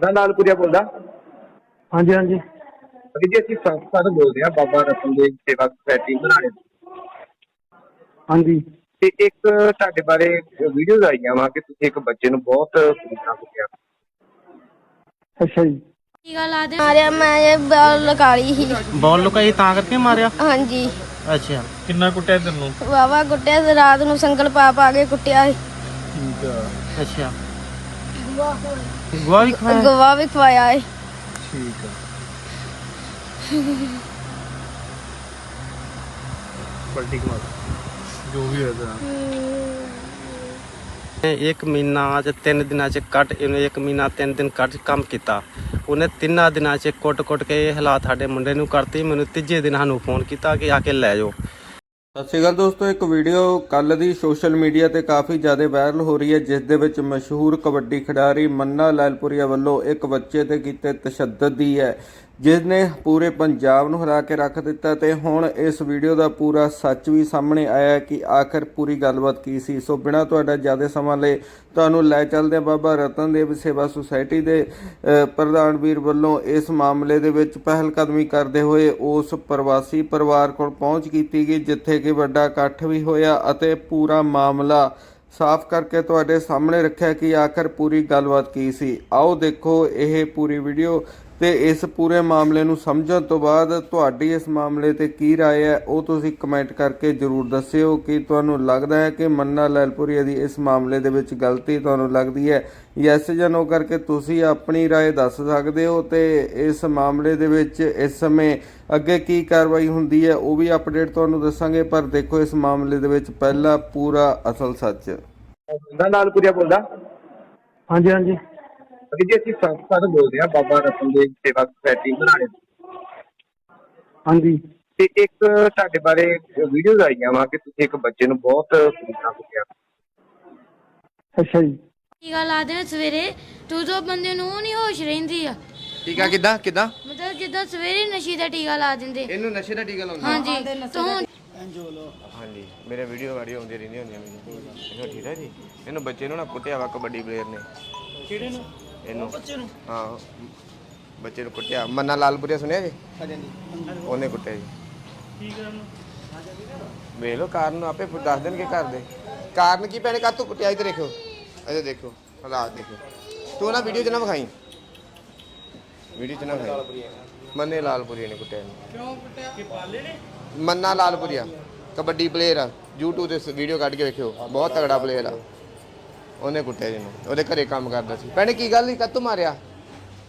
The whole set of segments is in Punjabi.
ਦਾ ਲਾਲਪੁਰੀਆ ਬੋਲਦਾ? ਹਾਂਜੀ ਹਾਂਜੀ। ਅਭੀ ਜੀ ਅਸੀਂ ਸੰਸਥਾ ਤੋਂ ਬੋਲਦੇ ਹਾਂ ਬਾਬਾ ਰਤਨ ਦੇਵ ਸੇਵਾ ਸੁਸਾਇਟੀ ਬੁਲਾਣੇ ਤੋਂ। ਹਾਂਜੀ। ਤੇ ਇੱਕ ਤੁਹਾਡੇ ਬਾਰੇ ਵੀਡੀਓਜ਼ ਆਈਆਂ ਵਾ ਕਿ ਤੁਸੀਂ ਇੱਕ ਬੱਚੇ ਨੂੰ ਬਹੁਤ ਕੁੱਟਿਆ ਕੁੱਟਿਆ ਅੱਛਾ ਜੀ। ਕੀ ਗੱਲ ਆਦੇ ਮਾਰਿਆ ਮੈਂ ਇਹ ਬਾਲ ਲਗਾ ਲਈ ਸੀ। ਬੋਲ ਲੁਕਾਈ ਤਾਂ ਕਰਕੇ ਮਾਰਿਆ? ਹਾਂਜੀ। ਅੱਛਾ। ਕਿੰਨਾ ਕੁੱਟਿਆ ਤੈਨੂੰ? ਵਾਵਾ ਕੁੱਟਿਆ ਤੇ ਰਾਤ ਨੂੰ ਸੰਗਲ ਪਾ ਪਾ ਕੇ ਕੁੱਟਿਆ ਸੀ। ਠੀਕ ਆ। ਅੱਛਾ। ਗਵਾ ਵੀ ਖਾਇਆ ਗਵਾ ਵੀ ਖਵਾਇਆ ਹੈ ਠੀਕ ਆ। ਪਲਟੀ ਕਮਾ ਜੋ ਵੀ ਹੋਇਆ ਇੱਕ ਮਹੀਨਾ ਚ ਤਿੰਨ ਦਿਨਾਂ ਚ ਕੱਟ ਇਹਨੇ ਇੱਕ ਮਹੀਨਾ ਤਿੰਨ ਦਿਨ ਕੱਟ ਕੰਮ ਕੀਤਾ। ਉਹਨੇ ਤਿੰਨਾਂ ਦਿਨਾਂ ਚ ਕੁੱਟ-ਕੁੱਟ ਕੇ ਇਹ ਹਾਲਾਤ ਸਾਡੇ ਮੁੰਡੇ ਨੂੰ ਕਰਤੀ। ਮੈਨੂੰ ਤੀਜੇ ਦਿਨ ਸਾਨੂੰ ਫੋਨ ਕੀਤਾ ਕਿ ਆ ਕੇ ਲੈ ਜਾਓ। ਸਤਿ ਸ਼੍ਰੀ ਅਕਾਲ ਦੋਸਤੋ, ਇੱਕ ਵੀਡੀਓ ਕੱਲ ਦੀ ਸੋਸ਼ਲ ਮੀਡੀਆ ਤੇ ਕਾਫੀ ਜ਼ਿਆਦਾ ਵਾਇਰਲ ਹੋ ਰਹੀ ਹੈ, ਜਿਸ ਦੇ ਵਿੱਚ ਮਸ਼ਹੂਰ ਕਬੱਡੀ ਖਿਡਾਰੀ ਮੰਨਾ ਲਾਲਪੁਰੀਆ ਵੱਲੋਂ ਇੱਕ ਬੱਚੇ ਤੇ ਕੀਤੇ ਤਸ਼ੱਦਦ ਦੀ ਹੈ। ਜਿਸ ਨੇ ਪੂਰੇ ਪੰਜਾਬ ਨੂੰ ਹਰਾ ਕੇ ਰੱਖ ਦਿੱਤਾ ਤੇ ਹੁਣ ਇਸ ਵੀਡੀਓ ਦਾ ਪੂਰਾ ਸੱਚ ਵੀ ਸਾਹਮਣੇ ਆਇਆ ਕਿ ਆਖਰ ਪੂਰੀ ਗੱਲਬਾਤ ਕੀ ਸੀ। ਸੋ ਬਿਨਾਂ ਤੁਹਾਡਾ ਜ਼ਿਆਦਾ ਸਮਾਂ ਲਏ ਤੁਹਾਨੂੰ ਲੈ ਚੱਲਦੇ ਹਾਂ ਬਾਬਾ ਰਤਨ ਦੇਵ ਸੇਵਾ ਸੁਸਾਇਟੀ ਦੇ ਪ੍ਰਧਾਨ ਵੀਰ ਵੱਲੋਂ ਇਸ ਮਾਮਲੇ ਦੇ ਵਿੱਚ ਪਹਿਲ ਕਦਮੀ ਕਰਦੇ ਹੋਏ ਉਸ ਪ੍ਰਵਾਸੀ ਪਰਿਵਾਰ ਕੋਲ ਪਹੁੰਚ ਕੀਤੀ ਗਈ, ਜਿੱਥੇ ਕਿ ਵੱਡਾ ਇਕੱਠ ਵੀ ਹੋਇਆ ਅਤੇ ਪੂਰਾ ਮਾਮਲਾ ਸਾਫ਼ ਕਰਕੇ ਤੁਹਾਡੇ ਸਾਹਮਣੇ ਰੱਖਿਆ ਕਿ ਆਖਰ ਪੂਰੀ ਗੱਲਬਾਤ ਕੀ ਸੀ। ਆਓ ਦੇਖੋ ਇਹ ਪੂਰੀ ਵੀਡੀਓ ਤੇ ਇਸ ਪੂਰੇ ਮਾਮਲੇ ਨੂੰ ਸਮਝਣ ਤੋਂ ਬਾਅਦ ਤੁਹਾਡੀ ਇਸ ਮਾਮਲੇ ਤੇ ਕੀ رائے ਹੈ ਉਹ ਤੁਸੀਂ ਕਮੈਂਟ ਕਰਕੇ ਜਰੂਰ ਦੱਸਿਓ ਕਿ ਤੁਹਾਨੂੰ ਲੱਗਦਾ ਹੈ ਕਿ ਮੰਨਾ ਲੈਲਪੁਰੀਆ ਦੀ ਇਸ ਮਾਮਲੇ ਦੇ ਵਿੱਚ ਗਲਤੀ ਤੁਹਾਨੂੰ ਲੱਗਦੀ ਹੈ ਯੈਸ ਜਾਂ ਨੋ ਕਰਕੇ ਤੁਸੀਂ ਆਪਣੀ رائے ਦੱਸ ਸਕਦੇ ਹੋ ਤੇ ਇਸ ਮਾਮਲੇ ਦੇ ਵਿੱਚ ਇਸ ਸਮੇਂ ਅੱਗੇ ਕੀ ਕਾਰਵਾਈ ਹੁੰਦੀ ਹੈ ਉਹ ਵੀ ਅਪਡੇਟ ਤੁਹਾਨੂੰ ਦੱਸਾਂਗੇ ਪਰ ਦੇਖੋ ਇਸ ਮਾਮਲੇ ਦੇ ਵਿੱਚ ਪਹਿਲਾ ਪੂਰਾ ਅਸਲ ਸੱਚ ਦਾ ਲਾਲਪੁਰੀਆ ਬੋਲਦਾ ਹਾਂਜੀ ਹਾਂਜੀ ਜੀ ਅਸੀਂ ਸੰਸਥਾ ਤੋਂ ਬੋਲਦੇ ਹਾਂ ਬਾਬਾ ਰਤਨ ਦੇਵ ਸੇਵਾ ਸੁਸਾਇਟੀ ਬੁਲਾਣੇ ਤੋਂ। ਹਾਂਜੀ। ਤੇ ਇੱਕ ਤੁਹਾਡੇ ਬਾਰੇ ਵੀਡੀਓਜ਼ ਆਈਆਂ ਵਾ ਕਿ ਤੁਸੀਂ ਇੱਕ ਬੱਚੇ ਨੂੰ ਬਹੁਤ ਕੁੱਟਿਆ ਕੁੱਟਿਆ ਅੱਛਾ ਜੀ। ਕੀ ਗੱਲ ਆਦੇ ਸਵੇਰੇ ਤੂੰ ਤੋਂ ਬੰਦੇ ਨੂੰ ਨਹੀਂ ਹੋਸ਼ ਰਹਿੰਦੀ ਆ। ਟੀਕਾ ਕਿਦਾਂ ਕਿਦਾਂ? ਮਤਲਬ ਜਿੱਦਾਂ ਸਵੇਰੇ ਨਸ਼ੇ ਦਾ ਟੀਕਾ ਲਾ ਦਿੰਦੇ। ਇਹਨੂੰ ਨਸ਼ੇ ਦਾ ਟੀਕਾ ਲਾਉਂਦੇ ਹਾਂਜੀ ਤੂੰ ਹਾਂਜੀ ਮੇਰੇ ਵੀਡੀਓ ਵਾਡੀਓ ਆਉਂਦੀ ਰਹਿੰਦੀਆਂ ਹੁੰਦੀਆਂ ਮੈਨੂੰ। ਇਹਨੂੰ ਠੀਕ ਹੈ ਜੀ? ਇਹਨੂੰ ਬੱਚੇ ਨੂੰ ਨਾ ਕੁੱਟਿਆ ਵਾ ਕਬੱਡੀ ਪਲੇਅਰ ਨੇ। ਕਿਹੜੇ ਨੂੰ? ਇਹਨੂੰ। ਬੱਚੇ ਨੂੰ। ਹਾਂ ਬੱਚੇ ਨੂੰ ਕੁੱਟਿਆ। ਮੰਨਾ ਲਾਲਪੁਰੀਆ ਸੁਣਿਆ ਜੀ? ਹਾਂਜੀ ਉਹਨੇ ਕੁੱਟਿਆ ਜੀ। ਕੀ ਕਰਨ ਵੇਖ ਲਓ ਕਾਰਨ ਆਪੇ ਫਿਰ ਦੱਸ ਦੇਣਗੇ ਘਰ ਦੇ। ਕਾਰਨ ਕੀ ਪੈਣੇ ਕਾ ਤੂੰ ਕੁੱਟਿਆ ਇੱਧਰ ਦੇਖੋ। ਇੱਧਰ ਦੇਖੋ ਹਾਲਾਤ ਦੇਖੋ। ਤੂੰ ਨਾ ਵੀਡੀਓ 'ਚ ਨਾ ਵਿਖਾਈ। ਵੀਡੀਓ 'ਚ ਨਾ ਵਿਖਾਈ। ਮੰਨੇ ਲਾਲਪੁਰੀਆ ਨੇ ਕੁੱਟਿਆ ਇਹਨੂੰ। ਮੰਨਾ ਲਾਲਪੁਰੀਆ ਕਬੱਡੀ ਪਲੇਅਰ ਆ। YouTube ਤੇ ਵੀਡੀਓ ਕੱਢ ਕੇ ਵੇਖਿਓ। ਬਹੁਤ ਤਗੜਾ ਪਲੇਅਰ ਆ। ਉਹਨੇ ਕੁੱਟਿਆ ਜਿਹਨੂੰ ਉਹਦੇ ਘਰੇ ਕੰਮ ਕਰਦਾ ਸੀ ਭੈਣੇ ਕੀ ਗੱਲ ਸੀ ਕੱਤੋਂ ਮਾਰਿਆ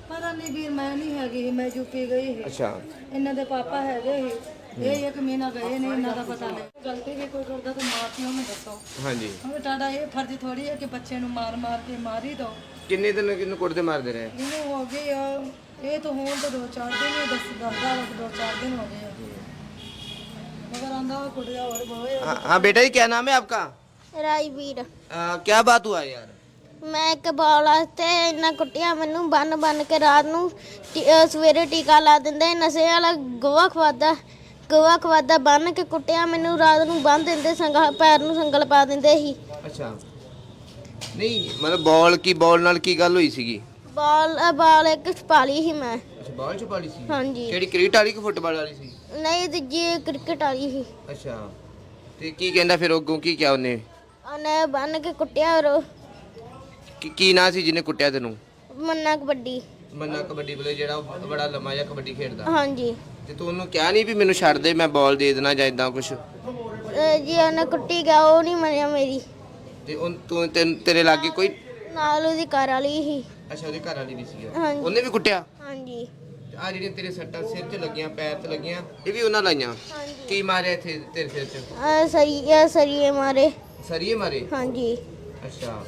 ਪਤਾ ਨਹੀਂ ਵੀਰ ਮੈਂ ਨਹੀਂ ਹੈਗੀ ਮੈਂ ਯੂਪੀ ਗਈ ਸੀ ਅੱਛਾ ਇਹਨਾਂ ਦੇ ਪਾਪਾ ਹੈਗੇ ਸੀ ਇਹ ਇੱਕ ਮਹੀਨਾ ਗਏ ਨੇ ਇਹਨਾਂ ਦਾ ਪਤਾ ਨਹੀਂ ਗਲਤੀ ਵੀ ਕੋਈ ਕਰਦਾ ਤਾਂ ਮਾਂ ਪਿਓ ਨੂੰ ਦੱਸੋ ਹਾਂਜੀ ਹੁਣ ਤੁਹਾਡਾ ਇਹ ਫਰਜ਼ ਥੋੜੀ ਹੈ ਕਿ ਬੱਚੇ ਨੂੰ ਮਾਰ ਮਾਰ ਕੇ ਮਾਰ ਹੀ ਦੋ ਕਿੰਨੇ ਦਿਨ ਕਿੰਨੂੰ ਕੁੱਟਦੇ ਮਾਰਦੇ ਰਹੇ ਇਹਨੂੰ ਹੋ ਗਏ ਆ ਇਹ ਤਾਂ ਹੋਣ ਤਾਂ ਦੋ ਚਾਰ ਦਿਨ ਹੀ ਦੱਸ ਦੱਸਦਾ ਵਾ ਕਿ ਦੋ ਚਾਰ ਦਿਨ ਹੋ ਗਏ ਆ ਮਗਰ ਆਂਦਾ ਉਹ ਕੁੜੀਆ ਹੋਰ ਬੋਏ हाँ हाँ बेटा जी क्या नाम है आपका ਰਾਜਵੀਰ ਅਹ ਕਿਆ ਬਾਤ ਹੋਇਆ ਯਾਰ। ਮੈਂ ਇੱਕ ਬਾਲ ਵਾਸਤੇ ਇੰਨਾ ਕੁੱਟਿਆ ਮੈਨੂੰ ਬੰਨ ਬੰਨ ਕੇ ਰਾਤ ਨੂੰ ਸਵੇਰੇ ਟੀਕਾ ਲਾ ਦਿੰਦੇ ਨਸ਼ੇ ਵਾਲਾ ਗੋਆ ਖਵਾਦਾ ਗੋਆ ਖਵਾਦਾ ਬੰਨ ਕੇ ਕੁੱਟਿਆ ਮੈਨੂੰ ਰਾਤ ਨੂੰ ਬੰਨ ਦਿੰਦੇ ਸੰਗਲ ਪੈਰ ਨੂੰ ਸੰਗਲ ਪਾ ਦਿੰਦੇ ਸੀ। ਅੱਛਾ। ਨਹੀਂ ਮਤਲਬ ਬਾਲ ਕੀ ਬਾਲ ਨਾਲ ਕੀ ਗੱਲ ਹੋਈ ਸੀਗੀ? ਬਾਲ ਅਹ ਬਾਲ ਇੱਕ ਛਪਾ ਸੀ ਮੈਂ। ਬਾਲ ਚ ਸੀ? ਹਾਂਜੀ। ਕਿਹੜੀ ਕ੍ਰਿਕਟ ਵਾਲੀ ਕਿ ਫੁੱਟਬਾਲ ਵਾਲੀ ਸੀ? ਨਹੀਂ ਦੂਜੀ ਕ੍ਰਿਕਟ ਵਾਲੀ ਸੀ। ਅੱਛਾ। ਤੇ ਕੀ ਕਹਿੰਦਾ ਫਿਰ ਉਹ ਕੀ ਕਿਹਾ ਉਹਨੇ? ਉਹਨੇ ਬੰਨ ਕੇ ਕੁੱਟਿਆ ਔਰ ਕੀ ਕੀ ਨਾਂ ਸੀ ਜਿਹਨੇ ਕੁੱਟਿਆ ਤੈਨੂੰ? ਮੰਨਾ ਕਬੱਡੀ। ਮੰਨਾ ਕਬੱਡੀ ਪਲੇ ਜਿਹੜਾ ਉਹ ਬੜਾ ਲੰਮਾ ਜਿਹਾ ਕਬੱਡੀ ਖੇਡਦਾ। ਹਾਂਜੀ। ਤੇ ਤੂੰ ਉਹਨੂੰ ਕਿਹਾ ਨਹੀਂ ਵੀ ਮੈਨੂੰ ਛੱਡ ਦੇ ਮੈਂ ਬਾਲ ਦੇ ਦੇਣਾ ਜਾਂ ਇਦਾਂ ਕੁਝ ਅਹ ਜੀ ਉਹਨੇ ਕੁੱਟੀ ਗਿਆ ਉਹ ਨਹੀਂ ਮੰਨਿਆ ਮੇਰੀ। ਤੇ ਉਹ ਤੂੰ ਤੈਨੂੰ- ਤੇਰੇ ਲਾਗੇ ਕੋਈ ਨਾਲ ਉਹਦੀ ਘਰ ਵਾਲੀ ਸੀ। ਅੱਛਾ ਉਹਦੇ ਘਰ ਵਾਲੀ ਵੀ ਸੀ ਹਾਂਜੀ। ਉਹਨੇ ਵੀ ਕੁੱਟਿਆ? ਹਾਂਜੀ। ਆ ਜਿਹੜੀਆਂ ਤੇਰੇ ਸੱਟਾਂ ਸਿਰ 'ਚ ਲੱਗੀਆਂ ਪੈਰ 'ਤੇ ਲੱਗੀਆਂ ਇਹ ਵੀ ਉਹਨਾਂ ਲਾਈਆਂ? ਹਾਂਜੀ। ਕੀ ਮਾਰਿਆ ਇੱਥੇ ਤੇਰੇ ਸਿਰ 'ਚ? ਆ ਸਰੀਏ ਸਰੀਏ ਮਾਰੇ। ਸਰੀਏ ਮਾਰੇ? ਹਾਂਜੀ। ਅੱਛਾ।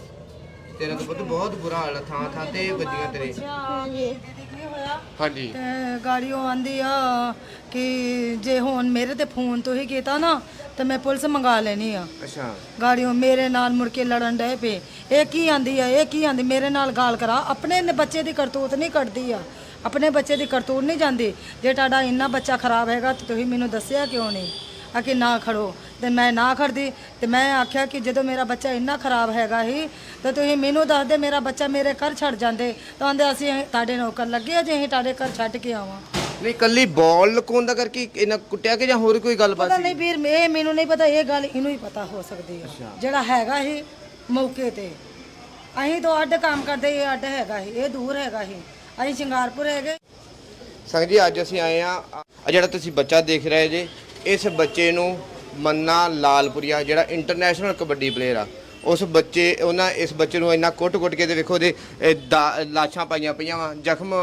ਤੇਰਾ ਤਾਂ ਪੁੱਤ ਬਹੁਤ ਬੁਰਾ ਹਾਲ ਆ, ਥਾਂ ਥਾਂ ਤੇ ਵੱਜੀਆਂ ਤੇਰੇ। ਹਾਂਜੀ। ਕੀ ਹੋਇਆ ਹਾਂਜੀ। ਤੇ ਗਾੜੀਓ ਆਂਦੀ ਆ ਕਿ ਜੇ ਹੁਣ ਮੇਰੇ ਤੇ ਫੋਨ ਤੋਂ ਹੀ ਕੀਤਾ ਨਾ ਤੇ ਮੈਂ ਪੁਲਿਸ ਮੰਗਾ ਲੈਣੀ ਆ। ਅੱਛਾ। ਗਾੜੀਓ ਮੇਰੇ ਨਾਲ ਮੁੜ ਕੇ ਲੜਨ ਡਏ ਪਏ। ਇਹ ਕੀ ਆਂਦੀ ਆ ਇਹ ਕੀ ਆਂਦੀ? ਮੇਰੇ ਨਾਲ ਗਾਲ ਕਰਾ। ਆਪਣੇ ਨੇ ਬੱਚੇ ਦੀ ਕਰਤੂਤ ਨਹੀਂ ਕੱਢਦੀ ਆ। ਆਪਣੇ ਬੱਚੇ ਦੀ ਕਰਤੂਤ ਨਹੀਂ ਜਾਂਦੀ। ਜੇ ਤੁਹਾਡਾ ਇੰਨਾ ਬੱਚਾ ਖਰਾਬ ਹੈਗਾ ਤਾਂ ਤੁਸੀਂ ਮੈਨੂੰ ਦੱਸਿਆ ਕਿਉਂ ਨਹੀਂ? ਆ ਕਿ ਨਾ ਖੜੋ। ਤੇ ਮੈਂ ਨਾ ਖੜਦੀ ਤੇ ਮੈਂ ਆਖਿਆ ਕਿ ਜਦੋਂ ਮੇਰਾ ਬੱਚਾ ਇੰਨਾ ਖਰਾਬ ਹੈਗਾ ਹੀ ਤੇ ਤੁਸੀਂ ਮੈਨੂੰ ਦੱਸ ਦੇ ਮੇਰਾ ਬੱਚਾ ਮੇਰੇ ਘਰ ਛੱਡ ਜਾਂਦੇ। ਤਾਂ ਆਂਦੇ ਅਸੀਂ ਤੁਹਾਡੇ ਨੌਕਰ ਲੱਗੇ ਆ ਜੇ ਅਸੀਂ ਤੁਹਾਡੇ ਘਰ ਛੱਡ ਕੇ ਆਵਾਂ। ਨਹੀਂ ਕੱਲੀ ਬਾਲ ਲਕਾਉਣ ਦਾ ਕਰਕੇ ਇਹਨਾਂ ਕੁੱਟਿਆ ਕਿ ਜਾਂ ਹੋਰ ਕੋਈ ਗੱਲਬਾਤ ਪਤਾ ਸੀ? ਨਹੀਂ ਵੀਰ ਇਹ ਮੈਨੂੰ ਨਹੀਂ ਪਤਾ ਇਹ ਗੱਲ ਇਹਨੂੰ ਹੀ ਪਤਾ ਹੋ ਸਕਦੀ ਹੈ ਜਿਹੜਾ ਹੈਗਾ ਹੀ ਮੌਕੇ ਤੇ। ਅਸੀਂ ਤਾਂ ਅੱਡ ਕੰਮ ਕਰਦੇ ਇਹ ਅੱਡ ਹੈਗਾ ਹੀ ਇਹ ਦੂਰ ਹੈਗਾ ਹੀ ਅਸੀਂ ਸ਼ਿੰਗਾਰਪੁਰ ਹੈਗੇ। ਸੰਗ ਜੀ ਅੱਜ ਅਸੀਂ ਆਏ ਆ ਆ ਜਿਹੜਾ ਤੁਸੀਂ ਬੱਚਾ ਦੇਖ ਰਹੇ ਜੇ ਇਸ ਬੱਚੇ ਨੂੰ ਮੰਨਾ ਲਾਲਪੁਰੀਆ, ਜਿਹੜਾ ਇੰਟਰਨੈਸ਼ਨਲ ਕਬੱਡੀ ਪਲੇਅਰ ਆ। ਉਸ ਬੱਚੇ, ਉਹਨਾਂ ਇਸ ਬੱਚੇ ਨੂੰ ਇੰਨਾ ਕੁੱਟ-ਕੁੱਟ ਕੇ ਤੇ ਵੇਖੋ ਦੇ ਲਾਸ਼ਾਂ ਪਾਈਆਂ ਪਈਆਂ ਵਾ, ਜ਼ਖਮ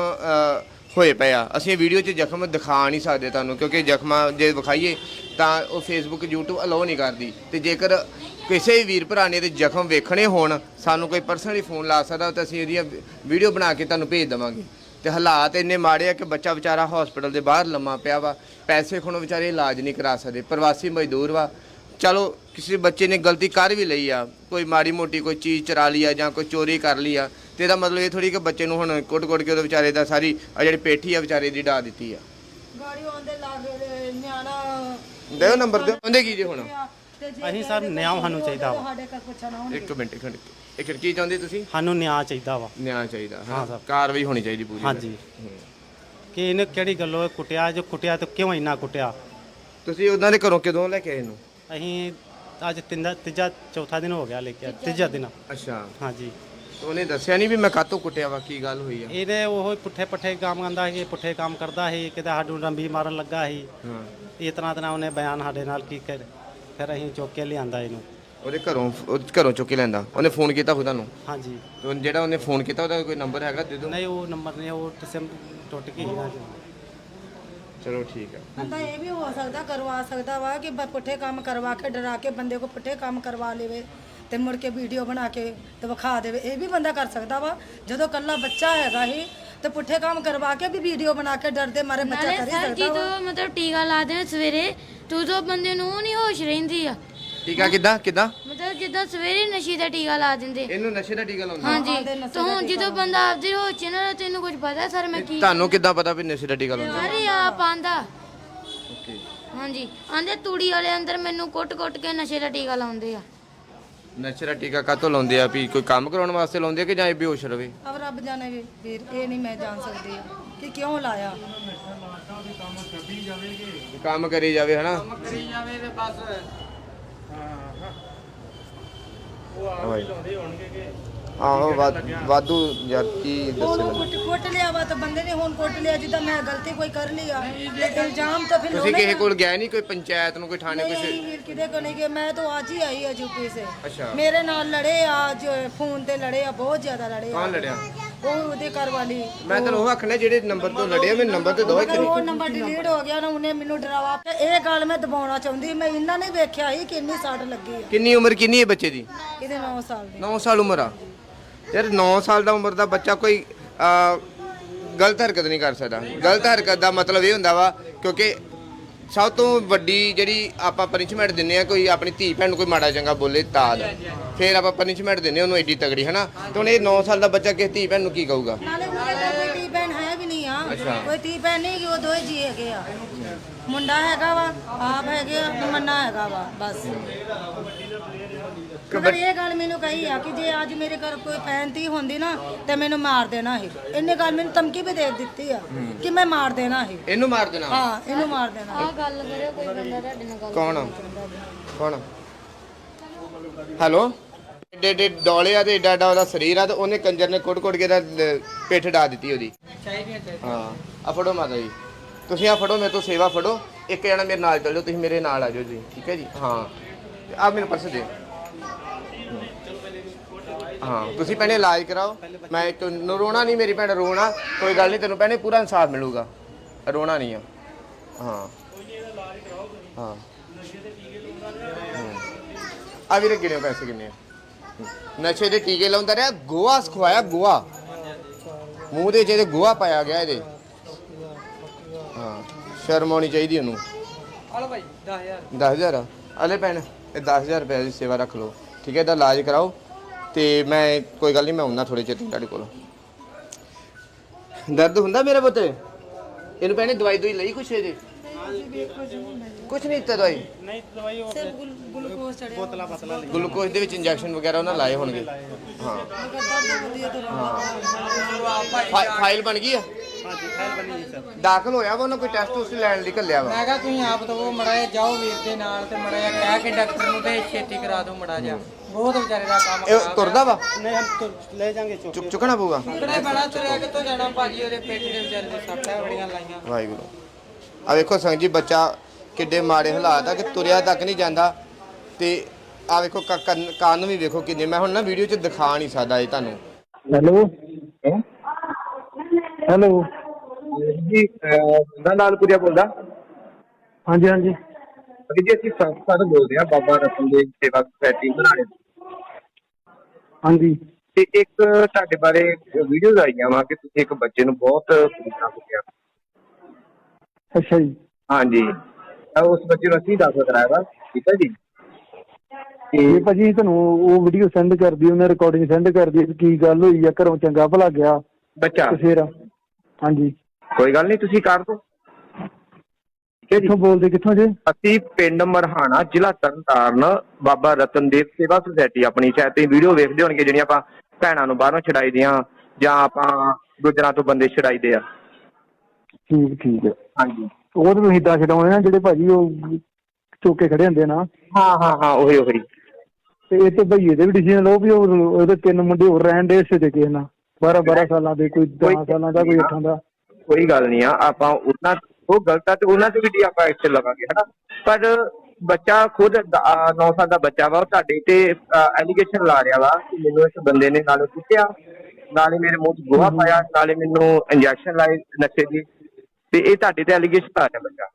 ਹੋਏ ਪਏ ਆ। ਅਸੀਂ ਵੀਡੀਓ 'ਚ ਜ਼ਖਮ ਦਿਖਾ ਨਹੀਂ ਸਕਦੇ ਤੁਹਾਨੂੰ, ਕਿਉਂਕਿ ਜ਼ਖਮਾਂ ਜੇ ਵਿਖਾਈਏ ਤਾਂ ਉਹ ਫੇਸਬੁੱਕ YouTube ਅਲਾਉ ਨਹੀਂ ਕਰਦੀ। ਤੇ ਜੇਕਰ ਕਿਸੇ ਵੀ ਵੀਰ ਭਰਾ ਨੇ ਤੇ ਜ਼ਖਮ ਵੇਖਣੇ ਹੋਣ, ਸਾਨੂੰ ਕੋਈ ਪਰਸਨਲੀ ਫੋਨ ਲਾ ਸਕਦਾ, ਤਾਂ ਅਸੀਂ ਇਹਦੀਆਂ ਵੀਡੀਓ ਬਣਾ ਕੇ ਤੁਹਾਨੂੰ ਭੇਜ ਦੇਵਾਂਗੇ। ਤੇ ਹਾਲਾਤ ਇੰਨੇ ਮਾੜੇ ਆ ਕਿ ਬੱਚਾ ਵਿਚਾਰਾ ਹਸਪੀਟਲ ਦੇ ਬਾਹਰ ਲੰਮਾ ਪਿਆ ਵਾ। ਪੈਸੇ ਖੋਣੋਂ ਵਿਚਾਰੇ ਇਲਾਜ ਨਹੀਂ ਕਰਾ ਸਕਦੇ ਪ੍ਰਵਾਸੀ ਮਜ਼ਦੂਰ ਵਾ। ਚਲੋ ਕਿਸੇ ਬੱਚੇ ਨੇ ਗਲਤੀ ਕਰ ਵੀ ਲਈ ਆ ਕੋਈ ਮਾੜੀ ਮੋਟੀ ਕੋਈ ਚੀਜ਼ ਚਰਾ ਲਈ ਆ ਜਾਂ ਕੋਈ ਚੋਰੀ ਕਰ ਲਈ ਆ ਤੇ ਇਹਦਾ ਮਤਲਬ ਇਹ ਥੋੜੀ ਕਿ ਬੱਚੇ ਨੂੰ ਹੁਣ ਕੁੱਟ-ਕੁੱਟ ਕੇ ਉਹਦੇ ਵਿਚਾਰੇ ਦਾ ਸਾਰੀ ਆ ਜਿਹੜੀ ਪੇਠੀ ਆ ਵਿਚਾਰੇ ਦੀ ਡਾ ਦਿੱਤੀ ਆ। ਗਾੜੀ ਆਉਂਦੇ ਲਾਗੇ ਨਿਆਣਾ ਦਿਓ ਨੰਬਰ ਦਿਓ। ਉਹਦੇ ਕੀ ਜੇ ਹੁਣ? ਤੇ ਜੇ ਅਸੀਂ ਸਰ ਨਿਆਂ ਸਾਨੂੰ ਚਾਹੀਦਾ ਵਾ। ਸਾਡੇ ਘਰ ਪੁੱਛਣਾ ਹੁਣ ਇੱਕ ਮਿੰਟ ਇੱਕ ਮਿੰਟ। ਇੱਕ ਕੀ ਚਾਹੁੰਦੇ ਤੁਸੀਂ? ਸਾਨੂੰ ਨਿਆਂ ਚਾਹੀਦਾ ਵਾ। ਨਿਆਂ ਚਾਹੀਦਾ ਹਾਂ। ਹਾਂ ਸਰ। ਕਾਰਵਾਈ ਹੋਣੀ ਚਾਹੀਦੀ ਪੂਰੀ। ਹਾਂਜੀ। ਕਿ ਇਹਨੇ ਕਿਹੜੀ ਗੱਲੋਂ ਇਹ ਕੁੱਟਿਆ ਜੋ ਕੁੱਟਿਆ ਤੇ ਕਿਉਂ ਇੰਨਾ ਕੁੱਟਿਆ? ਤੁਸੀਂ ਉਹਨਾਂ ਦੇ ਘਰੋਂ ਕਦੋਂ ਲੈ ਕੇ ਆਏ ਇਹਨੂੰ? ਅਸੀਂ ਅੱਜ ਤਿੰਨ ਤੀਜਾ ਚੌਥਾ ਦਿਨ ਹੋ ਗਿਆ ਲੈ ਕੇ ਤੀਜਾ ਦਿਨ। ਅੱਛਾ। ਹਾਂਜੀ। ਤੇ ਉਹਨੇ ਦੱਸਿਆ ਨਹੀਂ ਵੀ ਮੈਂ ਕਾਤੋਂ ਕੁੱਟਿਆ ਵਾ ਕੀ ਗੱਲ ਹੋਈ ਆ? ਇਹਦੇ ਉਹ ਪੁੱਠੇ ਪੱਠੇ ਕੰਮ ਕਰਦਾ ਸੀ ਪੁੱਠੇ ਕੰਮ ਕਰਦਾ ਸੀ ਕਿਤੇ ਸਾਨੂੰ ਰੰਬੀ ਮਾਰਨ ਲੱਗਾ ਸੀ। ਹਾਂ। ਇਸ ਤਰ੍ਹਾਂ ਤਰ੍ਹਾਂ ਉਹਨੇ ਬਿਆਨ ਸਾਡੇ ਨਾਲ ਕੀ ਕਰ ਫਿਰ ਅਸੀਂ ਚੁੱਕ ਕੇ ਲਿਆਂਦਾ ਇਹਨੂੰ। ਉਹਦੇ ਘਰੋਂ ਉਹ ਘਰੋਂ ਚੁੱਕ ਕੇ ਲੈਂਦਾ। ਉਹਨੇ ਫੋਨ ਕੀਤਾ ਹੋਊ ਤੁਹਾਨੂੰ ਹਾਂਜੀ। ਤੇ ਜਿਹੜਾ ਉਹਨੇ ਫੋਨ ਕੀਤਾ ਉਹਦਾ ਕੋਈ ਨੰਬਰ ਹੈਗਾ ਦੇ ਦਿਓ। ਨਹੀਂ ਉਹ ਨੰਬਰ ਨਹੀਂ ਉਹ ਸਿਮ ਟੁੱਟ ਗਈ ਨਾ ਚਲੋ ਠੀਕ ਹੈ ਬੰਦਾ ਇਹ ਵੀ ਹੋ ਸਕਦਾ ਕਰਵਾ ਸਕਦਾ ਵਾ ਕਿ ਬ- ਪੁੱਠੇ ਕੰਮ ਕਰਵਾ ਕੇ ਡਰਾ ਕੇ ਬੰਦੇ ਕੋ ਪੁੱਠੇ ਕੰਮ ਕਰਵਾ ਲੇਵੇ ਤੇ ਮੁੜ ਕੇ ਵੀਡੀਓ ਬਣਾ ਕੇ ਤੇ ਵਿਖਾ ਦੇਵੇ। ਇਹ ਵੀ ਬੰਦਾ ਕਰ ਸਕਦਾ ਵਾ। ਜਦੋਂ ਕੱਲਾ ਬੱਚਾ ਹੈਗਾ ਹੀ ਤੇ ਪੁੱਠੇ ਕੰਮ ਕਰਵਾ ਕੇ ਵੀ ਵੀਡੀਓ ਬਣਾ ਕੇ ਡਰਦੇ ਮਾਰੇ ਬੱਚਾ ਨਾਲੇ ਕਰ ਹੀ ਸਰ ਸਕਦਾ ਵਾ। ਜਦੋਂ ਮਤਲਬ ਟੀਕਾ ਲਾਦੇ ਨੇ ਸਵੇਰੇ ਤੂੰ ਤੋਂ ਬੰਦੇ ਨੂੰ ਨਹੀਂ ਹੋਸ਼ ਰਹਿੰਦੀ ਆ। ਆ ਕਿੱਦਾਂ ਕਿੱਦਾਂ? ਮਤਲਬ ਜਿੱਦਾਂ ਸਵੇਰੇ ਨਸ਼ੇ ਦਾ ਟੀਕਾ ਲਾ ਦਿੰਦੇ। ਇਹਨੂੰ ਨਸ਼ੇ ਦਾ ਟੀਕਾ ਲਾਉਂਦਾ। ਹਾਂਜੀ। ਤਾਂ ਹੁਣ ਜਦੋਂ ਬੰਦਾ ਆਪਦੀ ਹੋਸ਼ ਚ ਨਾ ਤੈਨੂੰ ਕੁਝ ਪਤਾ ਸਰ ਮੈਂ ਕੀ ਤੁਹਾਨੂੰ ਕਿੱਦਾਂ ਪਤਾ ਵੀ ਨਸ਼ੇ ਦਾ ਟੀਕਾ ਲਾਉਂਦਾ? ਸਾਰੇ ਆਪ ਆਂਦਾ। ਓਕੇ। ਹਾਂਜੀ। ਆਂਦੇ ਤੂੜੀ ਵਾਲੇ ਅੰਦਰ ਮੈਨੂੰ ਕੁੱਟ-ਕੁੱਟ ਕੇ ਨਸ਼ੇ ਦਾ ਟੀਕਾ ਲਾਉਂਦੇ ਆ। ਨਸ਼ੇ ਦਾ ਟੀਕਾ ਕਾਤੋਂ ਲਾਉਂਦੇ ਆ? ਵੀ ਕੋਈ ਕੰਮ ਕਰਾਉਣ ਵਾਸਤੇ ਲਾਉਂਦੇ ਆ ਕਿ ਜਾਂ ਇਹ ਬੇਹੋਸ਼ ਰਵੇ? ਅਬ ਰੱਬ ਜਾਣੇ ਵੀ ਵੀਰ ਇਹ ਨਹੀਂ ਮੈਂ ਜਾਣ ਸਕਦੀ। ਕਿ ਕਿਉਂ ਲਾਇਆ? ਕੰਮ ਕਰੀ ਜਾਵੇ ਹਨਾ? ਆਹੋ ਵਾਧ- ਕੀ ਉਹਨੂੰ ਦੱਸੇ ਕੁੱਟ ਕੁੱਟ ਲਿਆ ਵਾ ਤਾਂ ਬੰਦੇ ਨੇ ਹੁਣ ਕੁੱਟ ਲਿਆ ਜਿੱਦਾਂ ਮੈਂ ਗਲਤੀ ਕੋਈ ਕਰ ਲਈ ਆ। ਤੇ ਇਲਜ਼ਾਮ ਤਾਂ ਫਿਰ ਤੁਸੀਂ ਕਿਸੇ ਕੋਲ ਗਏ ਨਹੀਂ ਕੋਈ ਪੰਚਾਇਤ ਨੂੰ ਕੋਈ ਥਾਣੇ ਨਹੀਂ ਕੋਈ ਨਹੀਂ ਵੀਰ ਕਿਤੇ ਕੋ ਨਹੀਂ ਗਏ ਮੈਂ ਤਾਂ ਅੱਜ ਹੀ ਆਈ ਆ ਯੂਪੀ ਸੇ। ਅੱਛਾ। ਮੇਰੇ ਨਾਲ ਲੜੇ ਆ ਅੱਜ ਫੋਨ ਤੇ ਲੜੇ ਆ ਬਹੁਤ ਜ਼ਿਆਦਾ ਲੜੇ ਆ। ਕੌਣ ਲੜਿਆ? ਉਹ ਉਹਦੇ ਘਰ ਵਾਲੀ। ਮੈਂ ਤੈਨੂੰ ਉਹ ਆਖਣਾ ਜਿਹੜੇ ਨੰਬਰ ਤੋਂ ਲੜਿਆ ਮੈਨੂੰ ਨੰਬਰ ਤੇ ਦੋ ਇੱਕ ਮਗਰ ਉਹ ਨੰਬਰ ਡਿਲੀਟ ਹੋ ਗਿਆ ਨਾ ਉਹਨੇ ਮੈਨੂੰ ਡਰਾਵਾ ਤੇ ਇਹ ਗੱਲ ਮੈਂ ਦਬਾਉਣਾ ਚਾਹੁੰਦੀ ਮੈਂ ਇਹਨਾਂ ਨੇ ਵੇਖਿਆ ਹੀ ਕਿ ਇੰਨੀ ਸੱਟ ਲੱਗੀ ਆ। ਕਿੰਨੀ ਉਮਰ ਕਿੰਨੀ ਹੈ ਬੱਚੇ ਦੀ? ਇਹਦੇ 9 ਸਾਲ ਦੀ। 9 ਸਾਲ ਉਮਰ ਆ। ਯਾਰ 9 ਸਾਲ ਦਾ ਉਮਰ ਦਾ ਬੱਚਾ ਕੋਈ ਅਹ, ਗਲਤ ਹਰਕਤ ਨਹੀਂ ਕਰ ਸਕਦਾ। ਗਲਤ ਹਰਕਤ ਦਾ ਮਤਲਬ ਇਹ ਹੁੰਦਾ ਵਾ ਕਿਉਂਕਿ ਸਭ ਤੋਂ ਵੱਡੀ ਜਿਹੜੀ ਆਪਾਂ ਪਨਿਸ਼ਮੈਂਟ ਦਿੰਨੇ ਆ ਕੋਈ ਆਪਣੀ ਧੀ ਭੈਣ ਨੂੰ ਕੋਈ ਮਾੜਾ ਚੰਗਾ ਬੋਲੇ ਤਾਦ ਫਿਰ ਆਪਾਂ ਪਨਿਸ਼ਮੈਂਟ ਦਿੰਨੇ ਉਹਨੂੰ ਐਡੀ ਤਗੜੀ ਹਨਾ? ਤੇ ਹੁਣ ਇਹ 9 ਸਾਲ ਦਾ ਬੱਚਾ ਕਿਸੇ ਧੀ ਭੈਣ ਨੂੰ ਕੀ ਕਹੂਗਾ? ਵੀ ਨਹੀਂ ਆ। ਕੋਈ ਤੀ ਭੈਣ ਨਹੀਂ ਕਿ ਉਹ ਦੋਏ ਜੀ ਹੈਗੇ ਆ। ਮੁੰਡਾ ਹੈਗਾ ਵਾ ਆਪ ਹੈਗੇ ਆ ਤੇ ਮੰਨਾ ਹੈਗਾ ਵਾ ਬਸ। ਮਗਰ ਇਹ ਗੱਲ ਮੈਨੂੰ ਕਹੀ ਆ ਕਿ ਜੇ ਅੱਜ ਮੇਰੇ ਘਰ ਕੋਈ ਭੈਣ ਤੀ ਹੁੰਦੀ ਨਾ ਤੇ ਮੈਨੂੰ ਮਾਰ ਦੇਣਾ ਸੀ ਇਹਨੇ ਗੱਲ ਮੈਨੂੰ ਧਮਕੀ ਵੀ ਦੇ ਦਿੱਤੀ ਆ ਕਿ ਮੈਂ ਮਾਰ ਦੇਣਾ ਸੀ ਇਹਨੂੰ ਮਾਰ ਦੇਣਾ? ਹਾਂ ਇਹਨੂੰ ਮਾਰ ਦੇਣਾ। ਆਹ ਗੱਲ ਕਰਿਓ ਕੋਈ ਬੰਦਾ ਤੁਹਾਡੇ ਨਾਲ ਗੱਲ ਕੌਣ ਆ? ਕੌਣ ਆ? ਹੈਲੋ? ਡੇ ਡੇ ਡੋਲੇ ਆ ਤੇ ਏਡਾ ਏਡਾ ਉਹਦਾ ਸਰੀਰ ਆ ਤੇ ਉਹਨੇ ਕੰਜਰ ਨੇ ਕੁੱਟ ਕੁੱਟ ਕੇ ਦਾ ਪਿੱਠ ਡਾ ਦਿੱਤੀ ਉਹਦੀ। ਹਾਂ ਆ ਫੜੋ ਮਾਤਾ ਜੀ। ਤੁਸੀਂ ਆ ਫੜੋ ਮੇਰੇ ਤੋਂ ਸੇਵਾ ਫੜੋ। ਇੱਕ ਜਣਾ ਮੇਰੇ ਨਾਲ ਚੱਲ ਜਾਓ ਤੁਸੀਂ ਮੇਰੇ ਨਾਲ ਆ ਜਾਓ ਜੀ ਠੀਕ ਹੈ ਜੀ? ਹਾਂ। ਆ ਮੈਨੂੰ ਪਰਸ ਦੇ ਹਾਂ ਤੁਸੀਂ ਪਹਿਲੇ ਇਲਾਜ ਕਰਾਓ। ਮੈਂ ਇੱਕ ਰੋਣਾ ਨਹੀਂ ਮੇਰੀ ਭੈਣ ਰੋਣਾ। ਕੋਈ ਗੱਲ ਨਹੀਂ ਤੈਨੂੰ ਪਹਿਲੇ ਪੂਰਾ ਇਨਸਾਫ ਮਿਲੂਗਾ। ਰੋਣਾ ਨਹੀਂ ਆ। ਹਾਂ। ਹਾਂ। ਆ ਵੀਰੇ ਕਿੰਨੇ ਪੈਸੇ ਕਿੰਨੇ ਆ? ਨਸ਼ੇ ਦੇ ਟੀਕੇ ਲਾਉਂਦਾ ਰਿਹਾ ਗੋਆ ਸਿਖਵਾਇਆ ਗੋਆ ਮੂੰਹ ਦੇ ਜਿਹਦੇ ਗੋਆ ਪਾਇਆ ਗਿਆ ਇਹਦੇ। ਹਾਂ ਸ਼ਰਮ ਆਉਣੀ ਚਾਹੀਦੀ ਉਹਨੂੰ। ਹਲੋ ਭਾਈ 10000 10000 ਅਲੇ ਭੈਣ ਇਹ 10000 ਰੁਪਏ ਦੀ ਸੇਵਾ ਰੱਖ ਲਓ। ਠੀਕ ਹੈ ਇਹਦਾ ਇਲਾਜ ਕਰਾਓ। ਤੇ ਮੈਂ ਕੋਈ ਗੱਲ ਨਹੀਂ ਮੈਂ ਆਉਣਾ ਥੋੜੇ ਚਿਰ ਤੁਹਾਡੇ ਕੋਲ। ਦਰਦ ਹੁੰਦਾ ਮੇਰੇ ਪੁੱਤ? ਇਹਨੂੰ ਭੈਣੇ ਦਵਾਈ ਦੋਈ ਲਈ ਕੁਛ ਇਹਦੇ? ਕੁਝ ਨਹੀਂ ਦਿੱਤਾ ਦਵਾਈ? ਨਹੀਂ ਦਵਾਈ ਉਹ ਸਿਰ ਗਲੂਕੋਜ਼ ਚੜਿਆ ਬੋਤਲਾ ਪਤਲਾ ਲਈ। ਗਲੂਕੋਜ਼ ਦੇ ਵਿੱਚ ਇੰਜੈਕਸ਼ਨ ਵਗੈਰਾ ਉਹਨਾਂ ਲਾਏ ਹੋਣਗੇ? ਹਾਂ। ਫਾਈਲ ਬਣ ਗਈ ਆ? ਹਾਂਜੀ ਫਾਈਲ ਬਣੀ ਜੀ ਸਰ। ਦਾਖਲ ਹੋਇਆ ਵਾ ਉਹਨਾਂ ਕੋਈ ਟੈਸਟ ਉਸ ਲੈਣ ਲਈ ਕੱਲਿਆ ਵਾ? ਮੈਂ ਕਿਹਾ ਤੁਸੀਂ ਆਪ ਦਵੋ ਮੜਾ ਜਾਓ ਵੀਰ ਦੇ ਨਾਲ ਤੇ ਮੜਾ ਕਹਿ ਕੇ ਡਾਕਟਰ ਨੂੰ ਤੇ ਛੇਤੀ ਕਰਾ ਦਿਓ ਮੜਾ ਜਾ ਬਹੁਤ ਵਿਚਾਰੇ ਦਾ ਕੰਮ ਇਹ ਤੁਰਦਾ ਵਾ? ਨਹੀਂ ਲੈ ਜਾਾਂਗੇ ਚੁੱਕ ਚੁੱਕਣਾ ਪਊਗਾ? ਬੜਾ ਤੁਰਿਆ ਸੰਗ ਜੀ ਬੱਚਾ ਕਿੱਡੇ ਮਾੜੇ ਹਾਲਾਤ ਆ ਕਿ ਤੁਰਿਆ ਤੱਕ ਨਹੀਂ ਜਾਂਦਾ। ਤੇ ਆ ਵੇਖੋ ਕ- ਕੰਨ ਕੰਨ ਵੀ ਵੇਖੋ ਕਿੰਨੇ ਮੈਂ ਹੁਣ ਨਾ ਵੀਡੀਓ 'ਚ ਦਿਖਾ ਨਹੀਂ ਸਕਦਾ ਇਹ ਤੁਹਾਨੂੰ। ਹੈਲੋ? ਹੈਲੋ? ਜੀ ਬੰਦਾ ਲਾਲਪੁਰੀਆ ਬੋਲਦਾ। ਹਾਂਜੀ ਹਾਂਜੀ। ਅਭੀ ਜੀ ਅਸੀਂ ਸੰਸਥਾ ਤੋਂ ਬੋਲਦੇ ਹਾਂ ਬਾਬਾ ਰਤਨ ਦੇਵ ਸੇਵਾ ਸੁਸਾਇਟੀ ਤੋਂ। ਹਾਂਜੀ। ਤੇ ਇੱਕ ਤੁਹਾਡੇ ਬਾਰੇ ਵੀਡੀਓਜ਼ ਆਈਆਂ ਵਾ ਕਿ ਤੁਸੀਂ ਇੱਕ ਬੱਚੇ ਨੂੰ ਬਹੁਤ ਪੀੜਾ ਕੁੱਟਿਆ ਅੱਛਾ ਜੀ। ਹਾਂਜੀ। ਤਾਂ ਉਸ ਬੱਚੇ ਨੂੰ ਅਸੀਂ ਦਾਖਲ ਕਰਾਇਆ ਵਾ ਠੀਕ ਹੈ ਜੀ? ਇਹ ਤੇ ਭਾਜੀ ਤੁਹਾਨੂੰ ਉਹ ਵੀਡੀਓ ਸੈਂਡ ਕਰਦੀ ਉਹਨੇ ਰਿਕਾਰਡਿੰਗ ਸੈਂਡ ਕਰਦੀ ਵੀ ਕੀ ਗੱਲ ਹੋਈ ਆ ਘਰੋਂ ਚੰਗਾ ਭਲਾ ਗਿਆ। ਬੱਚਾ? ਤੇ ਫਿਰ ਹਾਂਜੀ। ਕੋਈ ਗੱਲ ਨਹੀਂ ਤੁਸੀਂ ਕਰ ਦਿਓ ਠੀਕ ਹੈ ਜੀ? ਕਿੱਥੋਂ ਬੋਲਦੇ ਕਿੱਥੋਂ ਜੇ? ਅਸੀਂ ਪਿੰਡ ਮਰਹਾਣਾ ਜ਼ਿਲ੍ਹਾ ਤਰਨਤਾਰਨ ਬਾਬਾ ਰਤਨਦੇਵ ਸੇਵਾ ਸੁਸਾਇਟੀ ਆਪਣੀ ਸ਼ਾਇਦ ਤੁਸੀਂ ਵੀਡੀਓ ਵੇਖਦੇ ਹੋਣਗੇ ਜਿਹੜੀਆਂ ਆਪਾਂ ਭੈਣਾਂ ਨੂੰ ਬਾਹਰੋਂ ਛਡਾਈ ਦੀਆਂ ਜਾਂ ਆਪਾਂ ਗੁਜਰਾਂ ਤੋਂ ਬੰਦੇ ਛਡਾਈਦੇ ਆ। ਠੀਕ ਠੀਕ ਹੈ ਹਾਂਜੀ। ਉਹ ਤਾਂ ਤੁਸੀਂ ਇਦਾਂ ਛਡਾਉਣੇ ਨਾ ਜਿਹੜੇ ਭਾਜੀ ਉਹ ਚੋਕੇ ਖੜੇ ਹੁੰਦੇ ਨਾ। ਹਾਂ ਹਾਂ ਹਾਂ ਉਹੀ ਉਹੀ। ਤੇ ਇਹ ਤੇ ਭਈਏ ਦੇ ਵੀ ਡਿਸੀਜਨ ਲਓ ਵੀ ਉਹ ਉਹਦੇ ਤਿੰਨ ਮੁੰਡੇ ਹੋਰ ਰਹਿਣ ਦੇ ਇਸੇ ਦੇ ਕਿਸੇ ਨਾਲ। 12 12 ਸਾਲਾਂ ਦੇ ਕੋਈ 10 ਸਾਲਾਂ ਦਾ ਕੋਈ 8 ਦਾ। ਕੋਈ ਗੱਲ ਨਹੀਂ ਆ ਆਪਾਂ ਉਹਨਾਂ ਉਹ ਗਲਤ ਆ ਤੇ ਉਹਨਾਂ ਤੇ ਵੀ ਦੀ ਆਪਾਂ ਐਕਸ਼ਨ ਲਵਾਂਗੇ ਹਨਾ? ਪਰ ਬੱਚਾ ਖੁਦ 9 ਸਾਲ ਦਾ ਬੱਚਾ ਵਾ ਉਹ ਤੁਹਾਡੇ ਤੇ ਐਲੀਗੇਸ਼ਨ ਲਾ ਰਿਹਾ ਵਾ ਕਿ ਮੈਨੂੰ ਇਸ ਬੰਦੇ ਨੇ ਨਾਲੇ ਕੁੱਟਿਆ। ਨਾਲੇ ਮੇਰੇ ਮੂੰਹ 'ਚ ਗੋਹਾ ਪਾਇਆ ਨਾਲੇ ਮੈਨੂੰ ਇੰਜੈਕਸ਼ਨ ਲਾਏ ਨਸ਼ੇ ਦੀ। ਤੇ ਇਹ ਤੁਹਾਡੇ ਤੇ ਐਲੀਗੇਸ਼ਨ ਲਾ ਰਿਹਾ ਬੱਚਾ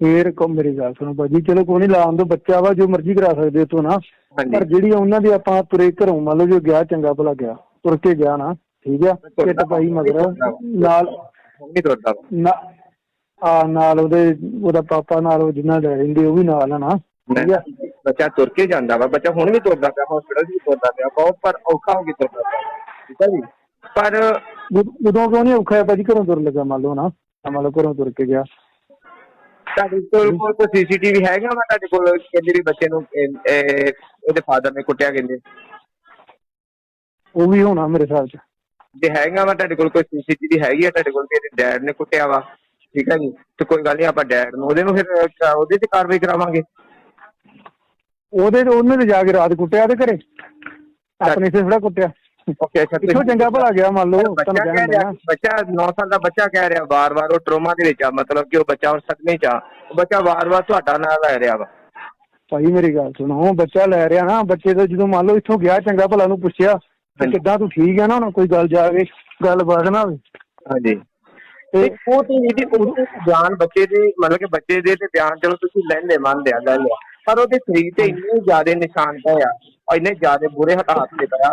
ਫੇਰ ਕੋ ਮੇਰੀ ਗੱਲ ਸੁਣੋ ਭਾਜੀ ਚਲੋ ਕੋਈ ਨਹੀਂ ਲਾਉਣ ਦੋ ਬੱਚਾ ਵਾ ਜੋ ਮਰਜ਼ੀ ਕਰਾ ਸਕਦੇ ਹੋ ਤੋਂ ਨਾ। ਹਾਂਜੀ। ਪਰ ਜਿਹੜੀ ਉਹਨਾਂ ਦੀ ਆਪਾਂ ਤੁਰੇ ਘਰੋਂ ਮੰਨ ਲਓ ਜੋ ਗਿਆ ਚੰਗਾ ਭਲਾ ਗਿਆ ਤੁਰ ਕੇ ਗਿਆ ਨਾ ਠੀਕ ਆ? ਕਿੱਟ ਪਾਈ ਮਗਰ ਨਾਲ ਨਹੀਂ ਤੁਰਦਾ ਵਾ। ਨਾ ਆ ਨਾਲ ਉਹਦੇ ਉਹਦਾ ਪਾਪਾ ਨਾਲ ਉਹ ਜਿੰਨਾ ਲੈ ਰਹਿੰਦੇ ਉਹ ਵੀ ਨਾਲ ਆ ਨਾ ਠੀਕ ਆ? ਬੱਚਾ ਤੁਰ ਕੇ ਜਾਂਦਾ ਵਾ ਬੱਚਾ ਹੁਣ ਵੀ ਤੁਰਦਾ ਪਿਆ ਹਸਪੀਟਲ ਵੀ ਤੁਰਦਾ ਪਿਆ ਬਹੁਤ ਪਰ ਔਖਾ ਹੋ ਕੇ ਤੁਰਦਾ ਪਿਆ। ਠੀਕ ਹੈ ਜੀ? ਪਰ ਉਦ- ਉਦੋਂ ਕਿਉਂ ਨਹੀਂ ਔਖਾ ਹੈ ਭਾਜੀ ਘਰੋਂ ਤੁਰ ਲੱਗਾ ਮੰਨ ਲਓ ਨਾ ਮੰਨ ਲਓ ਘਰੋਂ ਤੁਰ ਕੇ ਗਿਆ। ਤੁਹਾਡੇ ਕੋਲ ਕੋਲ ਕੋਈ ਸੀਸੀਟੀਵੀ ਹੈਗਾ ਵਾ ਤੁਹਾਡੇ ਕੋਲ ਕਹਿੰਦੇ ਵੀ ਬੱਚੇ ਨੂੰ ਇਹ- ਇਹ ਉਹਦੇ ਫਾਦਰ ਨੇ ਕੁੱਟਿਆ ਕਹਿੰਦੇ। ਉਹ ਵੀ ਹੋਣਾ ਮੇਰੇ ਹਿਸਾਬ 'ਚ। ਜੇ ਹੈਗਾ ਵਾ ਤੁਹਾਡੇ ਕੋਲ ਕੋਈ ਸੀਸੀਟੀਵੀ ਹੈਗੀ ਆ ਤੁਹਾਡੇ ਕੋਲ ਕਿ ਇਹਦੇ ਡੈਡ ਨੇ ਕੁੱਟਿਆ ਵਾ। ਠੀਕ ਹੈ ਜੀ? ਤੇ ਕੋਈ ਗੱਲ ਨਹੀਂ ਆਪਾਂ ਡੈਡ ਨੂੰ ਉਹਦੇ ਨੂੰ ਫਿਰ ਅਹ, ਉਹਦੇ ਤੇ ਕਾਰਵਾਈ ਕਰਾਵਾਂਗੇ। ਉਹਦੇ ਉਹਨੇ ਤੇ ਜਾ ਕੇ ਰਾਤ ਕੁੱਟਿਆ ਤੇ ਘਰੇ। ਆਪਣੇ ਸੇ ਥੋੜਾ ਕੁੱਟਿਆ। ਓਕੇ ਅੱਛਾ ਚੰਗਾ ਭਲਾ ਗਿਆ ਮੰਨ ਲਓ ਬੱਚਾ ਤੁਹਾਨੂੰ ਕਹਿ ਕਹਿਣ ਰਿਹਾ ਦਿਆਂ ਬੱਚਾ 9 ਸਾਲ ਦਾ ਬੱਚਾ ਕਹਿ ਰਿਹਾ ਵਾਰ-ਵਾਰ ਉਹ ਟਰੋਮਾ ਦੇ ਵਿੱਚ ਆ ਮਤਲਬ ਕਿ ਉਹ ਬੱਚਾ ਹੁਣ ਸਦਮੇ ਚ ਆ। ਉਹ ਬੱਚਾ ਵਾਰ-ਵਾਰ ਤੁਹਾਡਾ ਨਾਂ ਲੈ ਰਿਹਾ ਵਾ। ਭਾਈ ਮੇਰੀ ਗੱਲ ਸੁਣੋ ਬੱਚਾ ਲੈ ਰਿਹਾ ਨਾ ਬੱਚੇ ਤੋਂ ਜਦੋਂ ਮੰਨ ਲਓ ਇੱਥੋਂ ਗਿਆ ਚੰਗਾ ਭਲਾ ਨੂੰ ਪੁੱਛਿਆ ਤੇ। ਕਿੱਦਾਂ ਤੂੰ ਠੀਕ ਹੈ ਨਾ ਹੁਣ ਕੋਈ ਗੱਲ ਜਾਵੇ ਗੱਲਬਾਤ ਨਾ ਹੋਵੇ। ਹਾਂਜੀ। ਤੇ ਉਹ ਤੇ ਇਹਦੀ ਬਿਆਨ ਬੱਚੇ ਦੇ ਮਤਲਬ ਕਿ ਬੱਚੇ ਦੇ ਤੇ ਬਿਆਨ ਚਲੋ ਤੁਸੀਂ ਲੈਂਦੇ ਮੰਨਦੇ ਆ ਲੈ ਲਿਆ ਪਰ ਉਹਦੇ ਸਰੀਰ ਤੇ ਇੰਨੇ ਜ਼ਿਆਦਾ ਨਿਸ਼ਾਨ ਪਏ ਆ ਔਰ ਇੰਨੇ ਜ਼ਿਆਦਾ ਬੁਰੇ ਹਾਲਾਤ ਤੇ ਪਿਆ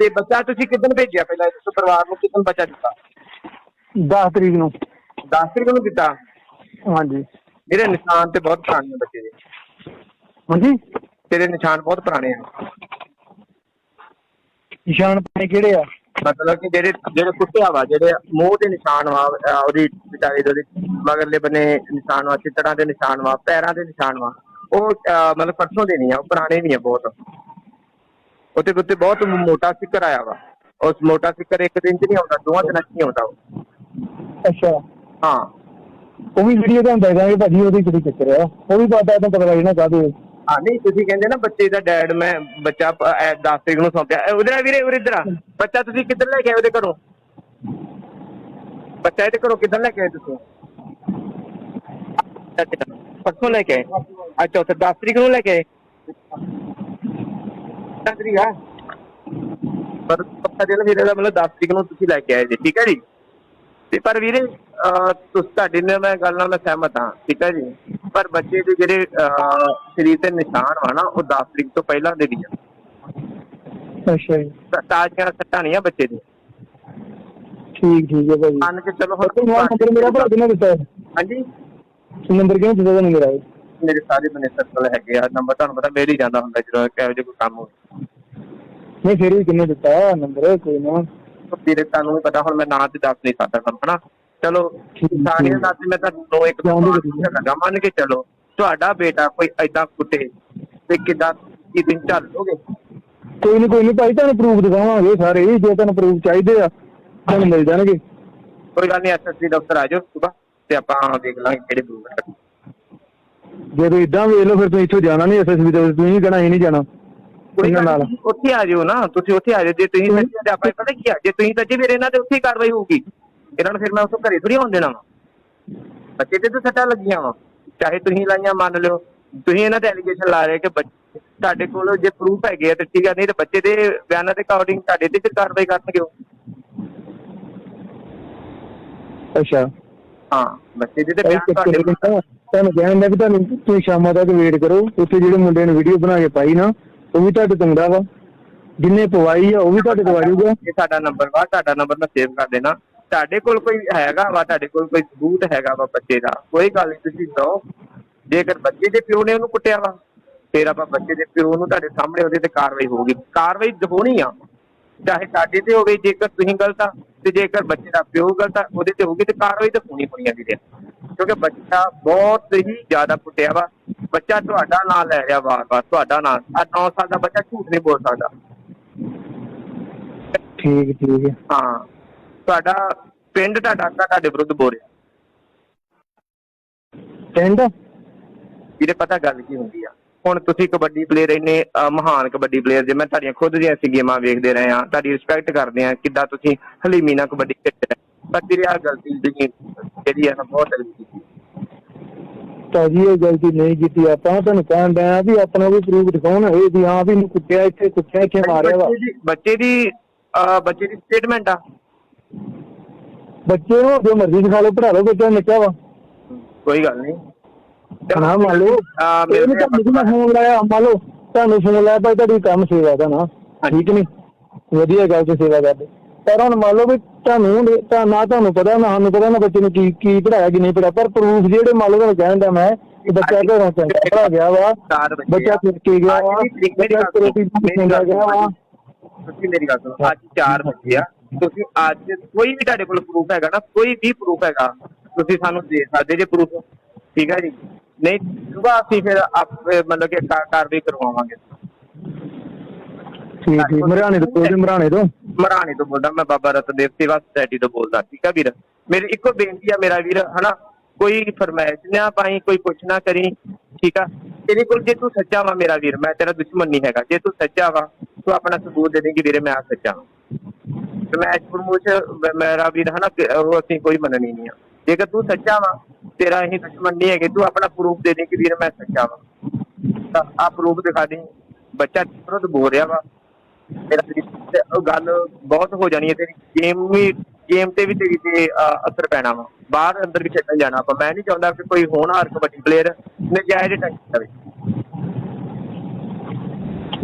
ਤੇ ਬੱਚਾ ਤੁਸੀਂ ਕਿਦਨ ਭੇਜਿਆ ਪਹਿਲਾਂ ਇਸ ਪਰਿਵਾਰ ਨੂੰ? ਕਿਦਨ ਬੱਚਾ ਦਿੱਤਾ? 10 ਤਰੀਕ ਨੂੰ। 10 ਤਰੀਕ ਨੂੰ ਦਿੱਤਾ? ਹਾਂਜੀ। ਮੇਰੇ ਨਿਸ਼ਾਨ ਤੇ ਬਹੁਤ ਪੁਰਾਣੇ ਆ ਬੱਚੇ ਦੇ। ਹਾਂਜੀ? ਤੇਰੇ ਨਿਸ਼ਾਨ ਬਹੁਤ ਪੁਰਾਣੇ ਆ। ਨਿਸ਼ਾਨ ਪਾਣੀ ਕਿਹੜੇ ਆ? ਮਤਲਬ ਕਿ ਜਿਹੜੇ ਜਿਹੜੇ ਕੁੱਟਿਆ ਵਾ ਜਿਹੜੇ ਮੂੰਹ ਦੇ ਨਿਸ਼ਾਨ ਵਾ ਅਹ ਉਹਦੀ ਵਿਚਾਰੇ ਦੇ ਉਹਦੇ ਮਗਰਲੇ ਬੰਨੇ ਨਿਸ਼ਾਨ ਵਾ ਚਿੱਤੜਾਂ ਦੇ ਨਿਸ਼ਾਨ ਵਾ ਪੈਰਾਂ ਦੇ ਨਿਸ਼ਾਨ ਵਾ ਉਹ ਅਹ ਮਤਲਬ ਪਰਸੋਂ ਦੇ ਨਹੀਂ ਆ ਉਹ ਪੁਰਾਣੇ ਨਹੀਂ ਆ ਬਹੁਤ। ਉੱਤੇ ਉੱਤੇ ਬਹੁਤ ਮੋਟਾ ਸਿੱਕਰ ਆਇਆ ਵਾ। ਉਸ ਮੋਟਾ ਸਿੱਕਰ ਇੱਕ ਦਿਨ ਚ ਨਹੀਂ ਆਉਂਦਾ ਦੋਵਾਂ ਦਿਨਾਂ ਚ ਨਹੀਂ ਆਉਂਦਾ ਉਹ। ਅੱਛਾ। ਹਾਂ। ਉਹ ਵੀ ਵੀਡੀਓ ਤੁਹਾਨੂੰ ਦੇ ਦਾਂਗੇ ਭਾਜੀ ਉਹਦੀ ਕਿਹੜੀ ਚੱਕਰ ਆ ਉਹ ਵੀ ਪਤਾ ਤਾਂ ਪਤਾ ਲੱਗ ਜਾਣਾ ਕਾਹਦੇ ਹਾਂ ਨਹੀਂ ਤੁਸੀਂ ਕਹਿੰਦੇ ਨਾ ਬੱਚੇ ਦਾ ਡੈਡ ਮੈਂ ਬੱਚਾ 10 ਤਰੀਕ ਨੂੰ ਸੌਂਪਿਆ। ਇਹ ਉਹਦੇ ਨਾਲ ਵੀਰੇ ਉਰੇ ਇੱਧਰ ਆ। ਬੱਚਾ ਤੁਸੀਂ ਕਿੱਧਰ ਲੈ ਕੇ ਆਏ ਉਹਦੇ ਘਰੋਂ? ਬੱਚਾ ਇਹਦੇ ਘਰੋਂ ਕਿੱਧਰ ਲੈ ਕੇ ਆਏ ਤੁਸੀਂ? ਪਰਸੋਂ ਲੈ ਕੇ ਆਏ। ਅੱਛਾ ਉੱਥੇ 10 ਤਰੀਕ ਨੂੰ ਲੈ ਕੇ ਆਏ। 10 ਤਰੀਕ ਆ। ਪਰ ਪੱਕਾ ਦਿਨ ਵੀਰੇ ਦਾ ਮਤਲਬ 10 ਤਰੀਕ ਨੂੰ ਤੁਸੀਂ ਲੈ ਕੇ ਆਏ ਜੀ ਠੀਕ ਹੈ ਜੀ? ਤੇ ਪਰ ਵੀਰੇ ਤੁਸੀਂ ਤੁਹਾਡੀ ਨਾਲ ਮੈਂ ਗੱਲ ਨਾਲ ਮੈਂ ਸਹਿਮਤ ਹਾਂ ਠੀਕ ਹੈ ਜੀ? ਪਰ ਬੱਚੇ ਦੇ ਜਿਹੜੇ ਸਰੀਰ ਤੇ ਨਿਸ਼ਾਨ ਵਾ ਨਾ ਉਹ 10 ਤਰੀਕ ਤੋਂ ਪਹਿਲਾਂ ਦੇ ਵੀ ਆ। ਅੱਛਾ ਜੀ। ਤਾਂ ਤਾਜ਼ੀਆਂ ਸੱਟਾਂ ਨਹੀਂ ਆ ਬੱਚੇ ਦੀ ਠੀਕ ਠੀਕ ਹੈ ਭਾਜੀ। ਮੰਨ ਕੇ ਚਲੋ ਨਾਲ ਨੰਬਰ ਮੇਰਾ ਭਰਾ ਦਿੱਤਾ ਹੈ? ਹਾਂਜੀ। ਨੰਬਰ ਕਿਹਨੇ ਦਿੱਤਾ ਤੁਹਾਨੂੰ ਮੇਰਾ? ਮੇਰੇ ਸਾਰੇ ਬਨੇ ਸਰਕਲ ਹੈਗੇ ਆ ਨੰਬਰ ਤੁਹਾਨੂੰ ਪਤਾ ਮੇਲ ਹੀ ਜਾਂਦਾ ਹੁੰਦਾ ਜਦੋਂ ਕਿਹੋ ਜਿਹਾ ਕੋਈ ਕੰਮ ਹੋਵੇ ਨਹੀਂ ਫਿਰ ਵੀ ਕਿੰਨੇ ਦਿੱਤਾ ਨੰਬਰ ਕੋਈ ਨਾ। ਵੀਰੇ ਤੁਹਾਨੂੰ ਵੀ ਪਤਾ ਹੁਣ ਮੈਂ ਨਾਂ ਤੇ ਦੱਸ ਨਹੀਂ ਸਕਦਾ ਤੁਹਾਨੂੰ ਹਨਾ? ਚਲੋ ਇਨਸਾਨੀਅਤ ਦਾ ਮੈਂ ਤਾਂ ਦੋ ਇੱਕ ਦੋ ਲਗਾ ਮੰਨ ਕੇ ਚਲੋ ਤੁਹਾਡਾ ਬੇਟਾ ਕੋਈ ਐਦਾਂ ਕੁੱਟੇ ਤੇ ਕਿਦਾਂ ਕੀ ਦਿਨ ਚੱਲ ਲੋਗੇ ਕੋਈ ਨਹੀਂ ਕੋਈ ਨਹੀਂ ਭਾਈ ਤੁਹਾਨੂੰ ਪ੍ਰੂਫ ਦਿਖਾਵਾਂਗੇ ਸਾਰੇ ਜੇ ਤੁਹਾਨੂੰ ਪ੍ਰੂਫ ਚਾਹੀਦੇ ਆ ਤੁਹਾਨੂੰ ਮਿਲ ਜਾਣਗੇ। ਕੋਈ ਗੱਲ ਨਹੀਂ ਐਸਐਸਪੀ ਦਫ਼ਤਰ ਆ ਜਾਓ ਸੁਬਾ ਤੇ ਆਪਾਂ ਦੇਖ ਲਾਂਗੇ ਕਿਹੜੇ ਪ੍ਰੂਫ ਹੈ ਜੇ ਤੁਸੀਂ ਇਦਾਂ ਵੇਖ ਲਓ ਫਿਰ ਤੁਸੀਂ ਇੱਥੋਂ ਜਾਣਾ ਨਹੀਂ ਐਸਐਸਬੀ ਦੇ ਤੁਸੀਂ ਨਹੀਂ ਕਹਿਣਾ ਇਹ ਨਹੀਂ ਜਾਣਾ। ਕੋਈ ਇਹਨਾਂ ਗੱਲ ਨਾਲ। ਉੱਥੇ ਆ ਜਾਓ ਨਾ ਤੁਸੀਂ ਉੱਥੇ ਆ ਜਾਓ। ਜੇ ਤੁਸੀਂ ਸੱਚੇ ਤੇ ਆਪਾਂ ਪਤਾ ਕੀ ਆ ਜੇ ਤੁਸੀਂ ਸੱਚੇ ਫਿਰ ਇਹਨਾਂ ਤੇ ਉੱਥੇ ਹੀ ਕਾਰਵਾਈ ਹੋਊਗੀ। ਇਹਨਾਂ ਨੂੰ ਫਿਰ ਮੈਂ ਉਸੋਂ ਘਰੇ ਥੋੜੀ ਆਉਣ ਦੇਣਾ ਵਾ। ਬੱਚੇ ਤੇ ਤਾਂ ਸੱਟਾਂ ਲੱਗੀਆਂ ਵਾ। ਚਾਹੇ ਤੁਸੀਂ ਲਾਈਆਂ ਮੰਨ ਲਿਓ ਤੁਸੀਂ ਇਹਨਾਂ ਤੇ ਐਲੀਗੇਸ਼ਨ ਲਾ ਰਹੇ ਕਿ ਬੱਚੇ ਤੁਹਾਡੇ ਕੋਲ ਜੇ ਪ੍ਰੂਫ ਹੈਗੇ ਆ ਤੇ ਠੀਕ ਆ ਨਹੀਂ ਤੇ ਬੱਚੇ ਦੇ ਬਿਆਨਾਂ ਦੇ ਅਕੋਰਡਿੰਗ ਤੁਹਾਡੇ ਤੇ ਕਾਰਵਾਈ ਕਰਨਗੇ ਉਹ। ਅੱਛਾ। ਹਾਂ ਬੱਚੇ ਦੇ ਤੇ ਬਿਆਨ ਤੁਹਾਡੇ ਆ, ਤੁਹਾਨੂੰ ਕਹਿਣ ਦਾ ਵੀ ਤੁਹਾਨੂੰ ਤੁਸੀਂ ਸ਼ਾਮਾਂ ਤੱਕ ਵੇਟ ਕਰੋ। ਉੱਥੇ ਜਿਹੜੇ ਮੁੰਡੇ ਨੇ ਵੀਡੀਓ ਬਣਾ ਕੇ ਪਾਈ ਨਾ, ਉਹ ਵੀ ਤੁਹਾਡੇ ਤੰਗੜਾ ਵਾ। ਜਿੰਨੇ ਪਵਾਈ ਆ, ਉਹ ਵੀ ਤੁਹਾਡੇ ਦਵਾ ਜੂਗਾ ਇਹ ਸਾਡਾ ਨੰਬਰ ਵਾ, ਤੁਹਾਡਾ ਨੰਬਰ ਮੈਂ ਸੇਵ ਕਰ ਦੇਣਾ। ਤੁਹਾਡੇ ਕੋਲ ਕੋਈ ਹੈਗਾ ਵਾ, ਤੁਹਾਡੇ ਕੋਲ ਕੋਈ ਸਬੂਤ ਹੈਗਾ ਵਾ ਬੱਚੇ ਦਾ, ਕੋਈ ਗੱਲ ਨਹੀਂ ਤੁਸੀਂ ਦੋ ਜੇਕਰ ਬੱਚੇ ਦੇ ਪਿਓ ਨੇ ਉਹਨੂੰ ਕੁੱਟਿਆ ਵਾ, ਫਿਰ ਆਪਾਂ ਬੱਚੇ ਦੇ ਪਿਓ ਨੂੰ ਤੁਹਾਡੇ ਸਾਹਮਣੇ ਉਹਦੇ ਤੇ ਕਾਰਵਾਈ ਹੋਊਗੀ। ਕਾਰਵਾਈ ਹੋਣੀ ਆ। ਚਾਹੇ ਸਾਡੇ ਤੇ ਹੋਵੇ, ਜੇਕਰ ਤੁਸੀਂ ਗਲਤ ਆ, ਤੇ ਜੇਕਰ ਬੱਚੇ ਦਾ ਪਿਓ ਗਲਤ ਆ, ਉਹਦੇ ਤੇ ਹੋਊਗੀ ਤੇ ਕਾਰਵਾਈ ਤਾਂ ਹੋਣੀ ਹੋਣੀ ਆ, ਵੀਰੇ। ਕਿਉਂਕਿ ਬੱਚਾ ਬਹੁਤ ਹੀ ਜ਼ਿਆਦਾ ਕੁੱਟਿਆ ਵਾ। ਬੱਚਾ ਤੁਹਾਡਾ ਨਾਂ ਲੈ ਰਿਹਾ ਵਾਰ-ਵਾਰ ਤੁਹਾਡਾ ਨਾਂ। ਆ 9 ਸਾਲ ਦਾ ਬੱਚਾ ਝੂਠ ਨਹੀਂ ਬੋਲ ਸਕਦਾ। ਠੀਕ ਠੀਕ ਹੈ। ਹਾਂ। ਤੁਹਾਡਾ ਪਿੰਡ ਤੁਹਾਡਾ ਤੁਹਾਡੇ ਵਿਰੁੱਧ ਬੋਲ ਰਿਹਾ। ਕਹਿੰਦਾ ਜਿਹਦੇ ਪਤਾ ਗੱਲ ਕੀ ਹੁੰਦੀ ਆ? ਹੁਣ ਤੁਸੀਂ ਕਬੱਡੀ ਪਲੇਅਰ ਇੰਨੇ ਅਹ, ਮਹਾਨ ਕਬੱਡੀ ਪਲੇਅਰ ਜੇ ਮੈਂ ਤੁਹਾਡੀਆਂ ਖੁਦ ਦੀਆਂ ਅਸੀਂ ਗੇਮਾਂ ਵੇਖਦੇ ਰਹੇ ਆ ਤੁਹਾਡੀ ਰਿਸਪੈਕਟ ਕਰਦੇ ਆ ਕਿੱਦਾਂ ਤੁਸੀਂ ਹਲੀਮੀ ਨਾਲ ਕਬੱਡੀ ਖੇਡਦੇ ਰਹੇ। ਆ ਗਲਤੀ ਜਿਹੜੀ ਜਿਹੜੀ ਆ ਨਾ ਬਹੁਤ ਗਲਤੀ ਕੀਤੀ। ਭਾਜੀ ਇਹ ਗਲਤੀ ਨਹੀਂ ਕੀਤੀ ਆਪਾਂ ਤੁਹਾਨੂੰ ਕਹਿਣ ਡਿਆ ਵੀ ਆਪਣਾ ਵੀ ਪ੍ਰੂਫ ਦਿਖਾਉਣ ਇਹ ਵੀ ਹਾਂ ਵੀ ਇਹਨੂੰ ਕੁੱਟਿਆ ਇੱਥੇ ਕੁੱਟਿਆ ਇੱਥੇ ਮਾਰਿਆ ਵਾ। ਬੱਚੇ ਦੀ ਬੱਚੇ ਦੀ ਦੀ ਸਟੇਟਮੈਂਟ ਆ। ਬੱਚੇ ਨੂੰ ਜੋ ਮਰਜ਼ੀ ਦਿਖਾ ਲਓ ਪੜਾ ਲਓ ਬੱਚਾ ਨਿੱਕਾ ਵਾ। ਕੋਈ ਗੱਲ ਨਹੀਂ। ਨਾ ਮੰਨ ਲਓ। ਆ ਮੇਰੇ ਤੁਹਾਨੂੰ ਜਿਹਨਾਂ ਫੋਨ ਲਾਇਆ ਮੰਨ ਲਓ। ਤੁਹਾਨੂੰ ਫੋਨ ਲਾਇਆ ਭਾਈ ਤੁਹਾਡੀ ਕੰਮ ਸੇਵਾ ਦਾ ਨਾ ਠੀਕ ਨਹੀਂ? ਵਧੀਆ ਗੱਲ ਤੇ ਸੇਵਾ ਕਰਦੇ। ਪਰ ਹੁਣ ਮੰਨ ਲਓ ਵੀ ਤੁਹਾਨੂੰ ਤਾਂ ਨਾ ਤੁਹਾਨੂੰ ਪਤਾ ਨਾ ਸਾਨੂੰ ਪਤਾ ਨਾ ਬੱਚੇ ਨੂੰ ਕੀ ਕੀ ਪੜਾਇਆ ਕੀ ਨਹੀਂ ਪੜਾਇਆ ਪਰ ਪ੍ਰੂਫ ਜਿਹੜੇ ਮੰਨ ਲਓ ਤੁਹਾਨੂੰ ਕਹਿਣ ਦਾ ਮੈਂ ਕਿ ਬੱਚਾ ਘਰੋਂ ਚੰਗਾ ਪੜਾ ਗਿਆ ਵਾ ਬੱਚੇ। ਫਿਰ ਕੇ ਗਿਆ ਵਾ ਚੰਗਾ ਗਿਆ ਤੁਸੀਂ ਮੇਰੀ ਗੱਲ ਸੁਣੋ ਅੱਜ ਚਾਰ ਬੱਚੇ ਆ ਤੁਸੀਂ ਅੱਜ ਕੋਈ ਵੀ ਤੁਹਾਡੇ ਕੋਲ ਪ੍ਰੂਫ ਹੈਗਾ ਨਾ ਕੋਈ ਵੀ ਪ੍ਰੂਫ ਹੈਗਾ ਤੁਸੀਂ ਸਾਨੂੰ ਦੇ ਸਕਦੇ ਜੇ ਪ੍ਰੂਫ ਠੀਕ ਹੈ ਜੀ? ਨਹੀਂ ਸੁਬਾ ਅਸੀਂ ਫਿਰ ਆਪ ਮਤਲਬ ਕਾ- ਕਾਰਵਾਈ ਕਰਵਾਵਾਂਗੇ। ਠੀਕ ਠੀਕ। ਮਰਾਣੇ ਤੋਂ ਬੋਲਦੇ ਮਰਾਣੇ ਤੋਂ? ਮਰਾਣੀ ਤੋਂ ਬੋਲਦਾ ਮੈਂ ਬਾਬਾ ਰਤਨਦੇਵ ਸੇਵਾ ਸੁਸਾਇਟੀ ਤੋਂ ਬੋਲਦਾ ਠੀਕ ਆ ਵੀਰ? ਮੇਰੀ ਇੱਕੋ ਬੇਨਤੀ ਆ ਮੇਰਾ ਵੀਰ ਹਨਾ? ਕੋਈ ਫਰਮਾਇਸ਼ ਨਾ ਪਾਈ ਕੋਈ ਕੁਛ ਨਾ ਕਰੀ ਠੀਕ ਆ? ਤੇਰੇ ਕੋਲ ਜੇ ਤੂੰ ਸੱਚਾ ਵਾ ਮੇਰਾ ਵੀਰ ਮੈਂ ਤੇਰਾ ਦੁਸ਼ਮਣ ਨਹੀਂ ਹੈਗਾ। ਜੇ ਤੂੰ ਸੱਚਾ ਵਾ ਤੂੰ ਆਪਣਾ ਸਬੂਤ ਦੇ ਦੇ ਕਿ ਵੀਰੇ ਮੈਂ ਆ ਸੱਚਾ ਹਾਂ ਪ੍ਰਮੋਸ਼ਨ ਮੇਰਾ ਵੀਰ ਹਨਾ ਕਿ ਉਹ ਅਸੀਂ ਕੋਈ ਮੰਨਣੀ ਨਹੀਂ ਆ। ਜੇਕਰ ਤੂੰ ਸੱਚਾ ਵਾ ਤੇਰਾ ਅਸੀਂ ਦੁਸ਼ਮਣ ਨਹੀਂ ਹੈਗੇ ਤੂੰ ਆਪਣਾ ਪ੍ਰੂਫ ਦੇ ਦੇ ਕਿ ਵੀਰ ਮੈਂ ਸੱਚਾ ਵਾ। ਤਾਂ ਆ ਪ੍ਰੂਫ ਦਿਖਾ ਦੇ। ਬੱਚਾ ਵਿਰੁੱਧ ਬੋਲ ਰਿਹਾ ਵਾ? ਮੇਰਾ ਵੀਰ ਤੇ ਉਹ ਗੱਲ ਬਹੁਤ ਹੋ ਜਾਣੀ ਹੈ ਤੇਰੀ। ਗੇਮ ਵੀ ਗੇਮ ਤੇ ਵੀ ਤੇਰੀ ਤੇ ਅਹ, ਅਸਰ ਪੈਣਾ ਵਾ। ਬਾਹਰ ਅੰਦਰ ਵੀ ਖੇਡਣ ਜਾਣਾ ਆਪਾਂ। ਮੈਂ ਨਹੀਂ ਚਾਹੁੰਦਾ ਕਿ ਕੋਈ ਹੋਣਹਾਰ ਕਬੱਡੀ ਪਲੇਅਰ ਨਜਾਇਜ਼ ਟੱਚ ਕਰੇ।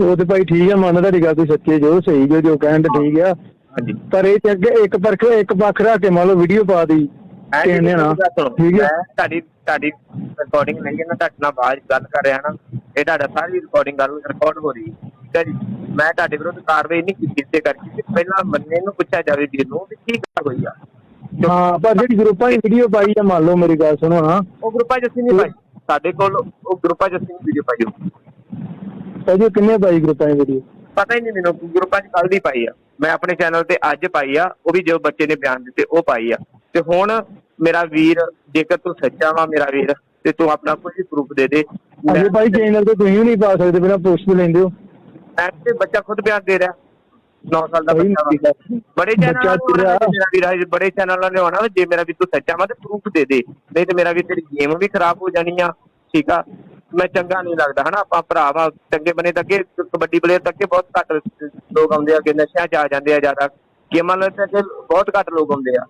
ਉਹ ਤੇ ਭਾਈ ਠੀਕ ਆ ਮੰਨਦਾ ਤੁਹਾਡੀ ਗੱਲ ਤੁਸੀਂ ਸੱਚੇ ਜੋ ਸਹੀ ਜੋ ਜੋ ਕਹਿਣ ਤੇ ਠੀਕ ਆ। ਹਾਂਜੀ। ਪਰ ਇਹ ਤੇ ਅੱਗੇ ਇੱਕ ਪਰਖ ਇੱਕ ਪੱਖ ਰੱਖ ਕੇ ਮੰਨ ਲਓ ਵੀਡੀਓ ਪਾ ਦੀ। ਮੈਂ ਕਹਿੰਦੇ ਨਾ। ਠੀਕ ਹੈ ਮੈਂ ਤੁਹਾਡੀ ਤੁਹਾਡੀ ਰਿਕਾਰਡਿੰਗ ਨਹੀਂ ਹੈ ਨਾ ਤੁਹਾਡੇ ਨਾਲ ਬਾਅਦ 'ਚ ਗੱਲ ਕਰ ਰਿਹਾ ਨਾ। ਇਹ ਤੁਹਾਡਾ ਸਾਰੀ ਰਿਕਾਰਡਿੰਗ ਗੱਲ ਰਿਕਾਰਡ ਹੋ ਰਹੀ ਹੈ। ਠੀਕ ਹੈ ਜੀ। ਮੈਂ ਤੁਹਾਡੇ ਵਿਰੁੱਧ ਕਾਰਵਾਈ ਨਹੀਂ ਕੀਤੀ ਇਸੇ ਕਰਕੇ ਪਹਿਲਾਂ ਮੰਨੇ ਨੂੰ ਪੁੱਛਿਆ ਜਾਵੇ ਵੀਰ ਨੂੰ ਵੀ ਕੀ ਗੱਲ ਹੋਈ ਆ। ਹਾਂ ਪਰ ਜਿਹੜੀ ਗਰੁੱਪਾਂ ਦੀ ਵੀਡੀਓ ਪਾਈ ਆ ਮੰਨ ਲਓ ਮੇਰੀ ਗੱਲ ਸੁਣੋ ਹਾਂ ਉਹ ਗਰੁੱਪਾਂ ਅਸੀਂ ਨਹੀਂ ਪਾਈ। ਸਾਡੇ ਕੋਲ ਉਹ ਗਰੁੱਪਾਂ ਅਸੀਂ ਨਹੀਂ ਵੀਡੀਓ ਪਾਈ। ਭਾਜੀ ਕਿੰਨੇ ਪਾਈ ਗਰੁੱਪਾਂ ਦੀ ਵੀਡੀਓ ਪਤਾ ਹੀ ਨਹੀਂ ਮੈਨੂੰ ਗਰੁੱਪਾਂ 'ਚ ਕੱਲ ਦੀ ਪਾਈ ਆ। ਮੈਂ ਆਪਣੇ ਚੈਨਲ ਤੇ ਅੱਜ ਪਾਈ ਆ ਉਹ ਵੀ ਜੋ ਬੱਚੇ ਨੇ ਬਿਆਨ ਦਿੱਤੇ ਉਹ ਪਾਈ ਆ। ਤੇ ਹੁਣ ਮੇਰਾ ਵੀਰ ਜੇਕਰ ਤੂੰ ਸੱਚਾ ਵਾ ਮੇਰਾ ਵੀਰ ਤੇ ਤੂੰ ਆਪਣਾ ਕੋਈ ਪ੍ਰੂਫ ਦੇ ਦੇ। ਅਜੇ ਭਾਈ ਚੈਨਲ ਤੇ ਤੁਸੀਂ ਵੀ ਨਹੀਂ ਪਾ ਸਕਦੇ ਬਿਨਾਂ ਪੋਸਟ ਲੈਂਦੇ ਹੋ। ਤੇ ਬੱਚਾ ਖੁਦ ਬਿਆਨ ਦੇ ਰਿਹਾ। 9 ਸਾਲ ਦਾ ਬੱਚਾ ਵਾ। ਬੜੇ ਬੱਚਾ ਚੈਨਲ ਤੇਰਾ- ਮੇਰਾ ਬੜੇ ਚੈਨਲਾਂ ਨੇ ਹੋਣਾ ਜੇ ਮੇਰਾ ਵੀ ਤੂੰ ਸੱਚਾ ਵਾ ਤੇ ਪ੍ਰੂਫ ਦੇ ਦੇ। ਨਹੀਂ ਤੇ ਮੇਰਾ ਵੀ ਤੇਰੀ ਗੇਮ ਵੀ ਖਰਾਬ ਹੋ ਜਾਣੀ ਆ ਠੀਕ ਆ? ਮੈਂ ਚੰਗਾ ਨਹੀਂ ਲੱਗਦਾ ਹਨਾ? ਆਪਾਂ ਭਰਾ ਵਾ ਚੰਗੇ ਬਨੇ ਤੱਕ ਕਬੱਡੀ ਪਲੇਅਰ ਤੱਕ ਬਹੁਤ ਘੱਟ ਲੋਕ ਆਉਂਦੇ ਆ ਕਿ ਨਸ਼ਿਆਂ 'ਚ ਆ ਜਾਂਦੇ ਆ ਜ਼ਿਆਦਾ। ਗੇਮਾਂ ਨਾਲ ਤਾਂ ਬਹੁਤ ਘੱਟ ਲੋਕ ਆਉਂਦੇ ਆ।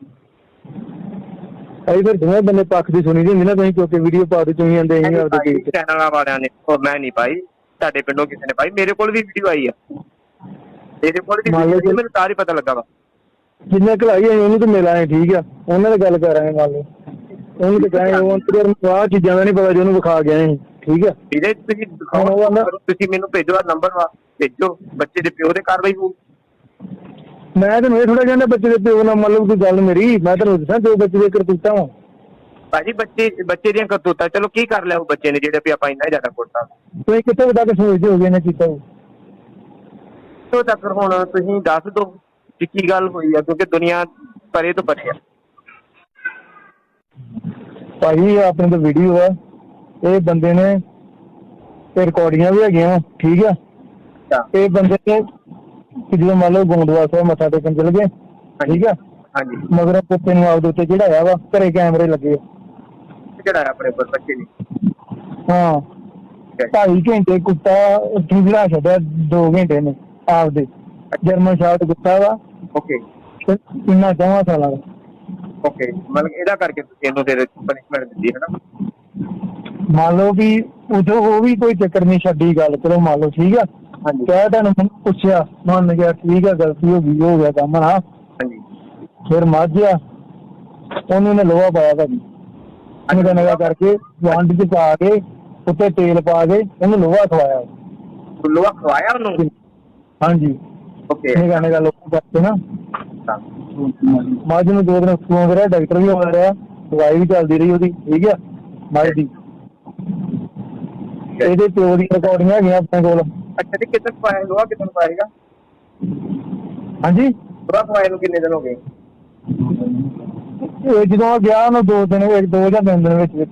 ਅਸੀਂ ਫਿਰ ਦੋਵੇਂ ਬੰਦੇ ਪੱਖ ਦੀ ਸੁਣੀ ਦੀ ਹੁੰਦੀ ਨਾ ਤੁਸੀਂ ਕਿਉਂਕਿ ਵੀਡੀਓ ਪਾ ਦੇ ਤੁਸੀਂ ਜਾਂਦੇ ਅਸੀਂ ਆਪਦੇ ਤੇ ਚੈਨਲਾਂ ਵਾਲਿਆਂ ਨੇ ਉਹ ਮੈਂ ਨਹੀਂ ਪਾਈ। ਤੁਹਾਡੇ ਪਿੰਡੋਂ ਕਿਸੇ ਨੇ ਪਾਈ ਮੇਰੇ ਕੋਲ ਵੀ ਵੀਡੀਓ ਆਈ ਆ। ਤੇਰੇ ਕੋਲ ਵੀ ਮੰਨ ਲਓ video ਆਈ ਮੈਨੂੰ ਪਤਾ ਲੱਗਾ ਵਾ। ਜਿੰਨੇ ਘਲਾਈ ਅਸੀਂ ਉਹਨੂੰ ਤੇ ਮਿਲ ਆਏ ਠੀਕ ਆ। ਉਹਨਾਂ ਨਾਲ ਗੱਲ ਕਰ ਆਏ ਮੰਨ ਲਓ। ਉਹਨੂੰ ਤੇ ਕਹੇ ਉਹ ਅੰਦਰ ਆਹ ਚੀਜ਼ਾਂ ਦਾ ਨਹੀਂ ਪਤਾ ਜੋ ਉਹਨੂੰ ਵਿਖਾ ਗਿਆ ਅਸੀਂ ਠੀਕ ਆ। ਵੀਰੇ ਤੁਸੀਂ ਹਾਂ, ਦਿਖਾਓ ਉਹ ਨਾ- ਤੁਸੀਂ ਮੈਨੂੰ ਭੇਜੋ ਆ ਨੰਬਰ ਵਾ ਭੇਜੋ ਬੱਚੇ ਦੇ ਪਿਓ ਦੇ ਕਾਰਵਾਈ ਹੋਊ। ਮੈਂ ਤੈਨੂੰ ਇਹ ਥੋੜਾ ਕਹਿੰਦਾ ਬੱਚੇ ਦੇ ਪਿਓ ਨਾਲ ਮਤਲਬ ਕੋਈ ਗੱਲ ਮੇਰੀ ਮੈਂ ਤੈਨੂੰ ਦੱਸਾਂ ਜੋ ਬੱਚੇ ਦੇ ਕਰਤੂਤਾਂ ਵਾ। ਭਾਜੀ ਬੱਚੇ ਬੱਚੇ ਦੀਆਂ ਕਰਤੂਤਾਂ ਚਲੋ ਕੀ ਕਰ ਲਿਆ ਉਹ ਬੱਚੇ ਨੇ ਜਿਹੜੇ ਵੀ ਆਪਾਂ ਇੰਨਾ ਜ਼ਿਆਦਾ ਕੁੱਟਾ ਤੁਸੀਂ ਕਿੱਥੇ ਤੱਕ ਸੋਚਦੇ ਹੋਗੇ ਨੇ ਕੀਤਾ? ਤੋਂ ਤੱਕ ਹੁਣ ਤੁਸੀਂ ਦੱਸ ਦਿਓ ਕਿ ਕੀ ਗੱਲ ਹੋਈ ਆ ਕਿਉਂਕਿ ਦੁਨੀਆ ਪਰੇ ਤੋਂ ਪਰੇ ਆ। ਭਾਈ ਆਪਣੇ ਤੋਂ ਵੀਡੀਓ ਆ। ਇਹ ਬੰਦੇ ਨੇ ਤੇ ਰਿਕਾਰਡਿੰਗਾਂ ਵੀ ਹੈਗੀਆਂ ਠੀਕ ਆ? ਇਹ ਬੰਦੇ ਨੇ ਕਿ ਜਦੋਂ ਮੰਨ ਲਓ ਗੋਂਦਵਾਲ ਸਾਹਿਬ ਮੱਥਾ ਟੇਕਣ ਚਲ ਗਏ ਠੀਕ ਆ? ਹਾਂਜੀ। ਮਗਰ ਕੁੱਤੇ ਨੂੰ ਆਪਦੇ ਉੱਤੇ ਚੜਾਇਆ ਵਾ ਘਰੇ ਕੈਮਰੇ ਲੱਗੇ। ਆ। ਹੈ ਆਪਣੇ ਕੋਲ? ਬੱਚੇ ਨੇ ਹਾਂ। ਢਾਈ ਘੰਟੇ ਕੁੱਤਾ ਜਿਹੜਾ ਛੱਡਿਆ 2 ਘੰਟੇ ਨੇ ਆਪਦੇ। ਜਰਮਨ ਸ਼ਾਰਟ ਕੁੱਤਾ ਵਾ। ਓਕੇ ਕਿੰਨਾ ਚਾਹਾਂ ਸਾਲਾਂ ਦਾ ਓਕੇ ਮਤਲਬ ਇਹਦਾ ਕਰਕੇ ਤੁਸੀਂ ਇਹਨੂੰ ਫਿਰ ਪਨਿਸ਼ਮੈਂਟ ਦਿੱਤੀ ਹੈ ਨਾ? ਮੰਨ ਲਓ ਵੀ ਉਦੋਂ ਉਹ ਵੀ ਕੋਈ ਚੱਕਰ ਨਹੀਂ ਛੱਡੀ ਗੱਲ ਚਲੋ ਮੰਨ ਲਓ ਠੀਕ ਆ। ਹਾਂਜੀ। ਕਹਿ ਤੁਹਾਨੂੰ ਮੈਨੂੰ ਪੁੱਛਿਆ ਮੰਨ ਗਿਆ ਠੀਕ ਆ ਗਲਤੀ ਹੋ ਗਈ ਹੋ ਗਿਆ ਕੰਮ ਨਾ। ਹਾਂਜੀ। ਫਿਰ ਮਾਝਿਆ ਉਹਨੂੰ ਨੇ ਲੋਹਾ ਪਾਇਆ ਭਾਜੀ। ਨਿਗਾ ਨਿਗਾ ਕਰਕੇ ਵੰਡ ਚ ਪਾ ਕੇ ਉੱਤੇ ਤੇਲ ਪਾ ਕੇ ਉਹਨੂੰ ਲੋਹਾ ਖਵਾਇਆ। ਲੋਹਾ ਖਵਾਇਆ ਉਹਨੂੰ? ਹਾਂਜੀ। ਓਕੇ ਨਿਗਾ ਨਿਗਾ ਲੋਹਾ ਕਰਕੇ ਨਾ। ਮੱਝ ਨੂੰ ਦੋ ਦਿਨ ਫੋਨ ਕਰਿਆ ਡਾਕਟਰ ਵੀ ਆ ਰਿਹਾ ਦਵਾਈ ਵੀ ਚੱਲਦੀ ਰਹੀ ਉਹਦੀ ਠੀਕ ਆ? ਮੱਝ ਦੀ ਇਹਦੇ ਪਿਓ ਦੀ ਰਿਕਾਰਡਿੰਗ ਹੈਗੀਆਂ ਆਪਣੇ ਕੋਲ। ਅੱਛਾ ਤੇ ਕਿਤਨ ਖਵਾਇਆ ਲੋਹਾ ਕਿਤਨ ਖਵਾਏਗਾ? ਹਾਂਜੀ? ਲੋਹਾ ਖਵਾਏ ਨੂੰ ਕਿੰਨੇ ਦਿਨ ਹੋ ਗਏ? ਇਹ ਜਦੋਂ ਉਹ ਗਿਆ ਉਹਨੂੰ ਦੋ ਦਿਨ ਇੱਕ ਦੋ ਜਾਂ ਤਿੰਨ ਦਿਨ ਵਿੱਚ ਵਿੱਚ।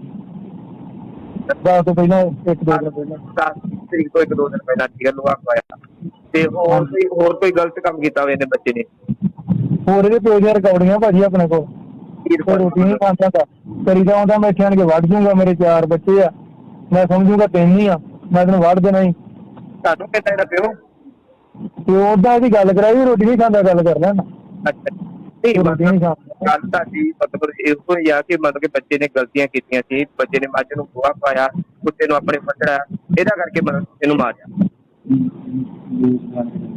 ਦਸ ਤੋਂ ਪਹਿਲਾਂ ਇੱਕ ਦੋ ਦਿਨ ਪਹਿਲਾਂ। 10 ਤਰੀਕ ਤੋਂ ਇੱਕ ਦੋ ਦਿਨ ਪਹਿਲਾਂ ਠੀਕ ਹੈ ਲੋਹਾ ਖਵਾਇਆ ਤੇ ਹੋਰ ਕੋਈ ਹੋਰ ਕੋਈ ਗਲਤ ਕੰਮ ਕੀਤਾ ਹੋਵੇ ਇਹਨੇ ਬੱਚੇ ਨੇ? ਹੋਰ ਇਹਦੇ ਪਿਓ ਦੀਆਂ ਰਿਕਾਰਡਿੰਗਾਂ ਭਾਜੀ ਆਪਣੇ ਕੋਲ। ਕੋਈ ਰੋਟੀ ਨਹੀਂ ਖਾਂਦਾ ਤਾਂ ਕਰੀਦਾ ਹੁੰਦਾ ਮੈਂ ਇੱਥੇ ਆਣ ਕੇ ਵੱਢ ਜੂੰਗਾ ਮੇਰੇ ਚਾਰ ਬੱਚੇ ਆ। ਮੈਂ ਸਮਝੂਗਾ ਤਿੰਨ ਹੀ ਆ ਮੈਂ ਤੈਨੂੰ ਵੱਢ ਦੇਣਾ ਹੀ। ਤੁਹਾਨੂੰ ਕਿੰਨਾ ਇਹਦਾ ਪਿਓ? ਤੇ ਉਹਦਾ ਇਹਦੀ ਗੱਲ ਕਰਾਈ ਰੋਟੀ ਨਹੀਂ ਖਾਂਦਾ ਗੱਲ ਕਰ ਲੈਣਾ ਅੱਛਾ। ਨਹੀਂ ਮਤਲਬ ਗੱਲ ਤੁਹਾਡੀ ਮਤਲਬ ਇਹ ਹੋਈ ਆ ਕਿ ਮਤਲਬ ਕਿ ਬੱਚੇ ਨੇ ਗਲਤੀਆਂ ਕੀਤੀਆਂ ਸੀ ਬੱਚੇ ਨੇ ਮੱਝ ਨੂੰ ਗੋਹਾ ਪਾਇਆ ਕੁੱਤੇ ਨੂੰ ਆਪਣੇ ਫੜਿਆ ਇਹਦਾ ਕਰਕੇ ਮਤਲਬ ਇਹਨੂੰ ਮਾਰਿਆ।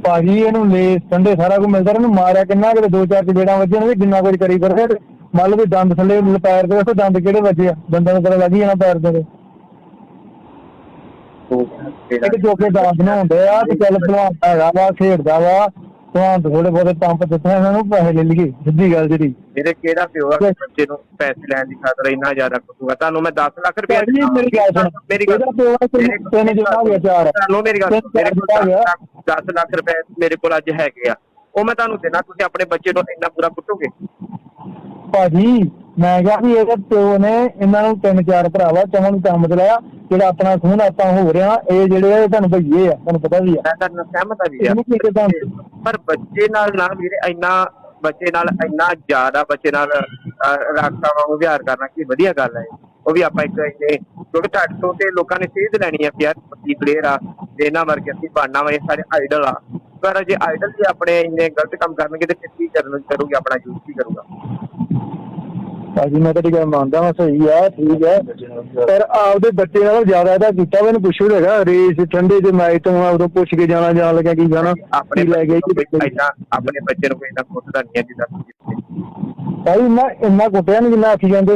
ਭਾਜੀ ਇਹਨੂੰ ਲੈ ਸੰਡੇ ਸਾਰਾ ਕੁਝ ਮਿਲਦਾ ਇਹਨੂੰ ਮਾਰਿਆ ਕਿੰਨਾ ਕਿਤੇ ਦੋ ਚਾਰ ਚਪੇੜਾਂ ਵੱਜੀਆਂ ਨੇ ਜਿੰਨਾ ਕੁਝ ਕਰੀ ਫਿਰਦੇ ਤੇ ਮੰਨ ਲਓ ਵੀ ਦੰਦ ਥੱਲੇ ਪੈਰ ਦੇ ਵੇਖੋ ਦੰਦ ਕਿਹੜੇ ਵੱਜੇ ਆ? ਦੰਦਾਂ ਨੂੰ ਪਤਾ ਲੱਗ ਹੀ ਜਾਣਾ ਪੈਰ ਦੇ ਇੱਕ ਜੋਕੇ ਦਾਸ ਬਣਾਉਂਦੇ ਆ ਤੇ ਚੱਲ ਭਲਵਾਨ ਹੈਗਾ ਵਾ ਖੇਡਦਾ ਵਾ। ਤੋਂ ਥੋੜੇ ਬਹੁਤੇ ਪੰਪ ਦਿੱਤੇ ਇਹਨਾਂ ਨੂੰ ਪੈਸੇ ਲੈ ਲਈਏ ਸਿੱਧੀ ਗੱਲ ਜਿਹੜੀ। ਮੇਰੇ ਕਿਹੜਾ ਪਿਓ ਆ ਕਿ ਬੱਚੇ ਨੂੰ ਪੈਸੇ ਲੈਣ ਦੀ ਖਾਤਰ ਇੰਨਾ ਜ਼ਿਆਦਾ ਕੁੱਟੂਗਾ? ਤੁਹਾਨੂੰ ਮੈਂ 10 ਲੱਖ ਰੁਪਏ ਭਾਜੀ ਮੇਰੀ ਗੱਲ ਸੁਣ। ਮੇਰੀ ਗੱਲ ਇਹਦਾ ਪਿਓ ਆ ਤਿੰਨ- ਤਿੰਨ ਜਿਹੜਾ ਹੋ ਗਿਆ ਚਾਰ ਤੁਹਾਨੂੰ ਮੇਰੀ ਗੱਲ ਮੇਰੇ ਕੋਲ ਜਿਹੜਾ ਹੋ ਗਿਆ 10 ਲੱਖ ਰੁਪਏ ਮੇਰੇ ਕੋਲ ਅੱਜ ਹੈਗੇ ਆ। ਉਹ ਮੈਂ ਤੁਹਾਨੂੰ ਦੇਣਾ ਤੁਸੀਂ ਆਪਣੇ ਬੱਚੇ ਨੂੰ ਇੰਨਾ ਪੂਰਾ ਕੁੱਟੋਗੇ? ਭਾਜੀ ਮੈਂ ਕਿਹਾ ਵੀ ਇਹਦੇ ਪਿਓ ਨੇ ਇਹਨਾਂ ਨੂੰ ਤਿੰਨ ਚਾਰ ਭਰਾਵਾ ਚਮਨ ਨੂੰ ਕੰਮ ਚਲਾਇਆ ਜਿਹੜਾ ਆਪਣਾ ਖੂਨ ਆਪਾਂ ਹੋ ਰਿਹਾ ਇਹ ਜਿਹੜੇ ਆ ਇਹ ਤੁਹਾਨੂੰ ਭਈਏ ਆ ਤੁਹਾਨੂੰ ਪਤਾ ਵੀ ਆ। ਮੈਂ ਤੁਹਾਨੂੰ ਸਹਿਮਤ ਆ ਵੀ ਪਰ ਬੱਚੇ ਨਾਲ ਨਾ ਵੀਰੇ ਇੰਨਾ ਬੱਚੇ ਨਾਲ ਇੰਨਾ ਜ਼ਿਆਦਾ ਬੱਚੇ ਨਾਲ ਰਾਖਤਾ ਵਾਂਗੂ ਵਿਹਾਰ ਕਰਨਾ ਕੀ ਵਧੀਆ ਗੱਲ ਹੈ ਉਹ ਵੀ ਆਪਾਂ ਇੱਕ ਇੰਨੇ ਕਿਉਂਕਿ ਤੁਹਾਡੇ ਤੋਂ ਤੇ ਲੋਕਾਂ ਨੇ ਸੇਧ ਲੈਣੀ ਆ ਯਾਰ ਕੀ ਪਲੇਅਰ ਆ ਤੇ ਇਹਨਾਂ ਵਰਗੇ ਅਸੀਂ ਬਣਨਾ ਵਾ ਇਹ ਸਾਰੇ ਆਈਡਲ ਆ। ਪਰ ਜੇ ਆਈਡਲ ਜੇ ਆਪਣੇ ਇੰਨੇ ਗਲਤ ਕੰਮ ਕਰਨਗੇ ਤੇ ਕੀ ਕਰਨ ਕਰੂਗੇ ਆਪਣਾ ਯੂਜ਼ ਕੀ ਕਰੂਗਾ? ਭਾਜੀ ਮੈਂ ਤੁਹਾਡੀ ਗੱਲ ਮੰਨਦਾ ਹਾਂ ਸਹੀ ਆ ਠੀਕ ਹੈ ਪਰ ਆਪਦੇ ਬੱਚੇ ਨਾਲੋਂ ਜ਼ਿਆਦਾ ਇਹਦਾ ਕੀਤਾ ਮੈਨੂੰ ਪੁੱਛੋ ਹੈਗਾ ਰੇਸ ਠੰਡੇ ਦੇ ਮੈਚ ਤੋਂ ਆ ਉਦੋਂ ਪੁੱਛ ਕੇ ਜਾਣਾ ਜਾਣ ਲੱਗਿਆ ਕੀ ਜਾਣਾ ਆਪਣੇ ਲੈ ਗਏ ਆਪਣੇ ਬੱਚੇ ਨੂੰ ਕੋਈ ਇੰਨਾ ਕੁੱਟਦਾ ਨਹੀਂ ਜਿੱਦਾਂ ਭਾਈ ਮੈਂ ਇੰਨਾ ਕੁੱਟਿਆ ਨਹੀਂ ਜਿੰਨਾ ਆਖੀ ਜਾਂਦੇ।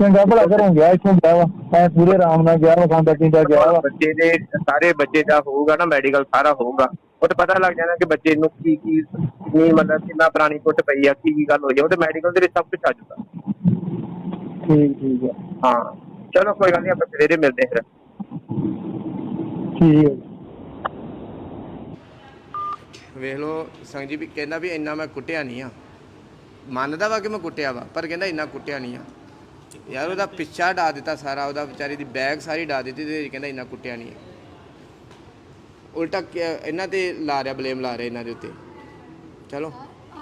ਚੰਗਾ ਭਲਾ ਘਰੋਂ ਗਿਆ ਇੱਥੋਂ ਗਿਆ ਵਾ। ਮੈਂ ਪੂਰੇ ਆਰਾਮ ਨਾਲ ਗਿਆ ਵਾ ਖਾਂਦਾ ਪੀਂਦਾ ਗਿਆ ਵਾ। ਬੱਚੇ ਦੇ ਸਾਰੇ ਬੱਚੇ ਦਾ ਹੋਊਗਾ ਨਾ ਮੈਡੀਕਲ ਸਾਰਾ ਹੋਊਗਾ। ਉਹ ਤੇ ਪਤਾ ਲੱਗ ਜਾਣਾ ਕਿ ਬੱਚੇ ਨੂੰ ਕੀ ਕੀ ਕਿੰਨੀ ਮਤਲਬ ਕਿੰਨਾ ਪੁਰਾਣੀ ਕੁੱਟ ਪਈ ਆ ਕੀ ਕੀ ਗੱਲ ਹੋਈ ਆ ਉਹ ਤੇ ਮੈਡੀਕਲ ਦੇ ਵਿੱਚ ਸਭ ਕੁਝ ਆ ਜਾਊਗਾ। ਠੀਕ ਠੀਕ ਹੈ ਹਾਂ ਚਲੋ ਕੋਈ ਗੱਲ ਨਹੀਂ ਆਪਾਂ ਸਵੇਰੇ ਮਿਲਦੇ ਹਾਂ ਫਿਰ। ਠੀਕ ਹੈ ਵੇਖ ਲਓ ਸੰਗ ਜੀ ਵੀ ਕਹਿੰਦਾ ਵੀ ਇੰਨਾ ਮੈਂ ਕੁੱਟਿਆ ਨਹੀਂ ਆ। ਮੰਨਦਾ ਵਾ ਕਿ ਮੈਂ ਕੁੱਟਿਆ ਵਾ ਪਰ ਕਹਿੰਦਾ ਇੰਨਾ ਕੁੱਟਿਆ ਨਹੀਂ ਆ। ਯਾਰ ਉਹਦਾ ਪਿੱਛਾ ਡਾ ਦਿੱਤਾ ਸਾਰਾ ਉਹਦਾ ਵਿਚਾਰੀ ਦੀ ਬੈਗ ਸਾਰੀ ਡਾ ਦਿੱਤੀ ਤੇ ਕਹਿੰਦਾ ਇੰਨਾ ਕੁੱਟਿਆ ਨਹੀਂ ਆ। ਉਲਟਾ ਕਿ- ਇਹਨਾਂ ਤੇ ਲਾ ਰਿਹਾ ਬਲੇਮ ਲਾ ਰਿਹਾ ਇਹਨਾਂ ਦੇ ਉੱਤੇ। ਚਲੋ।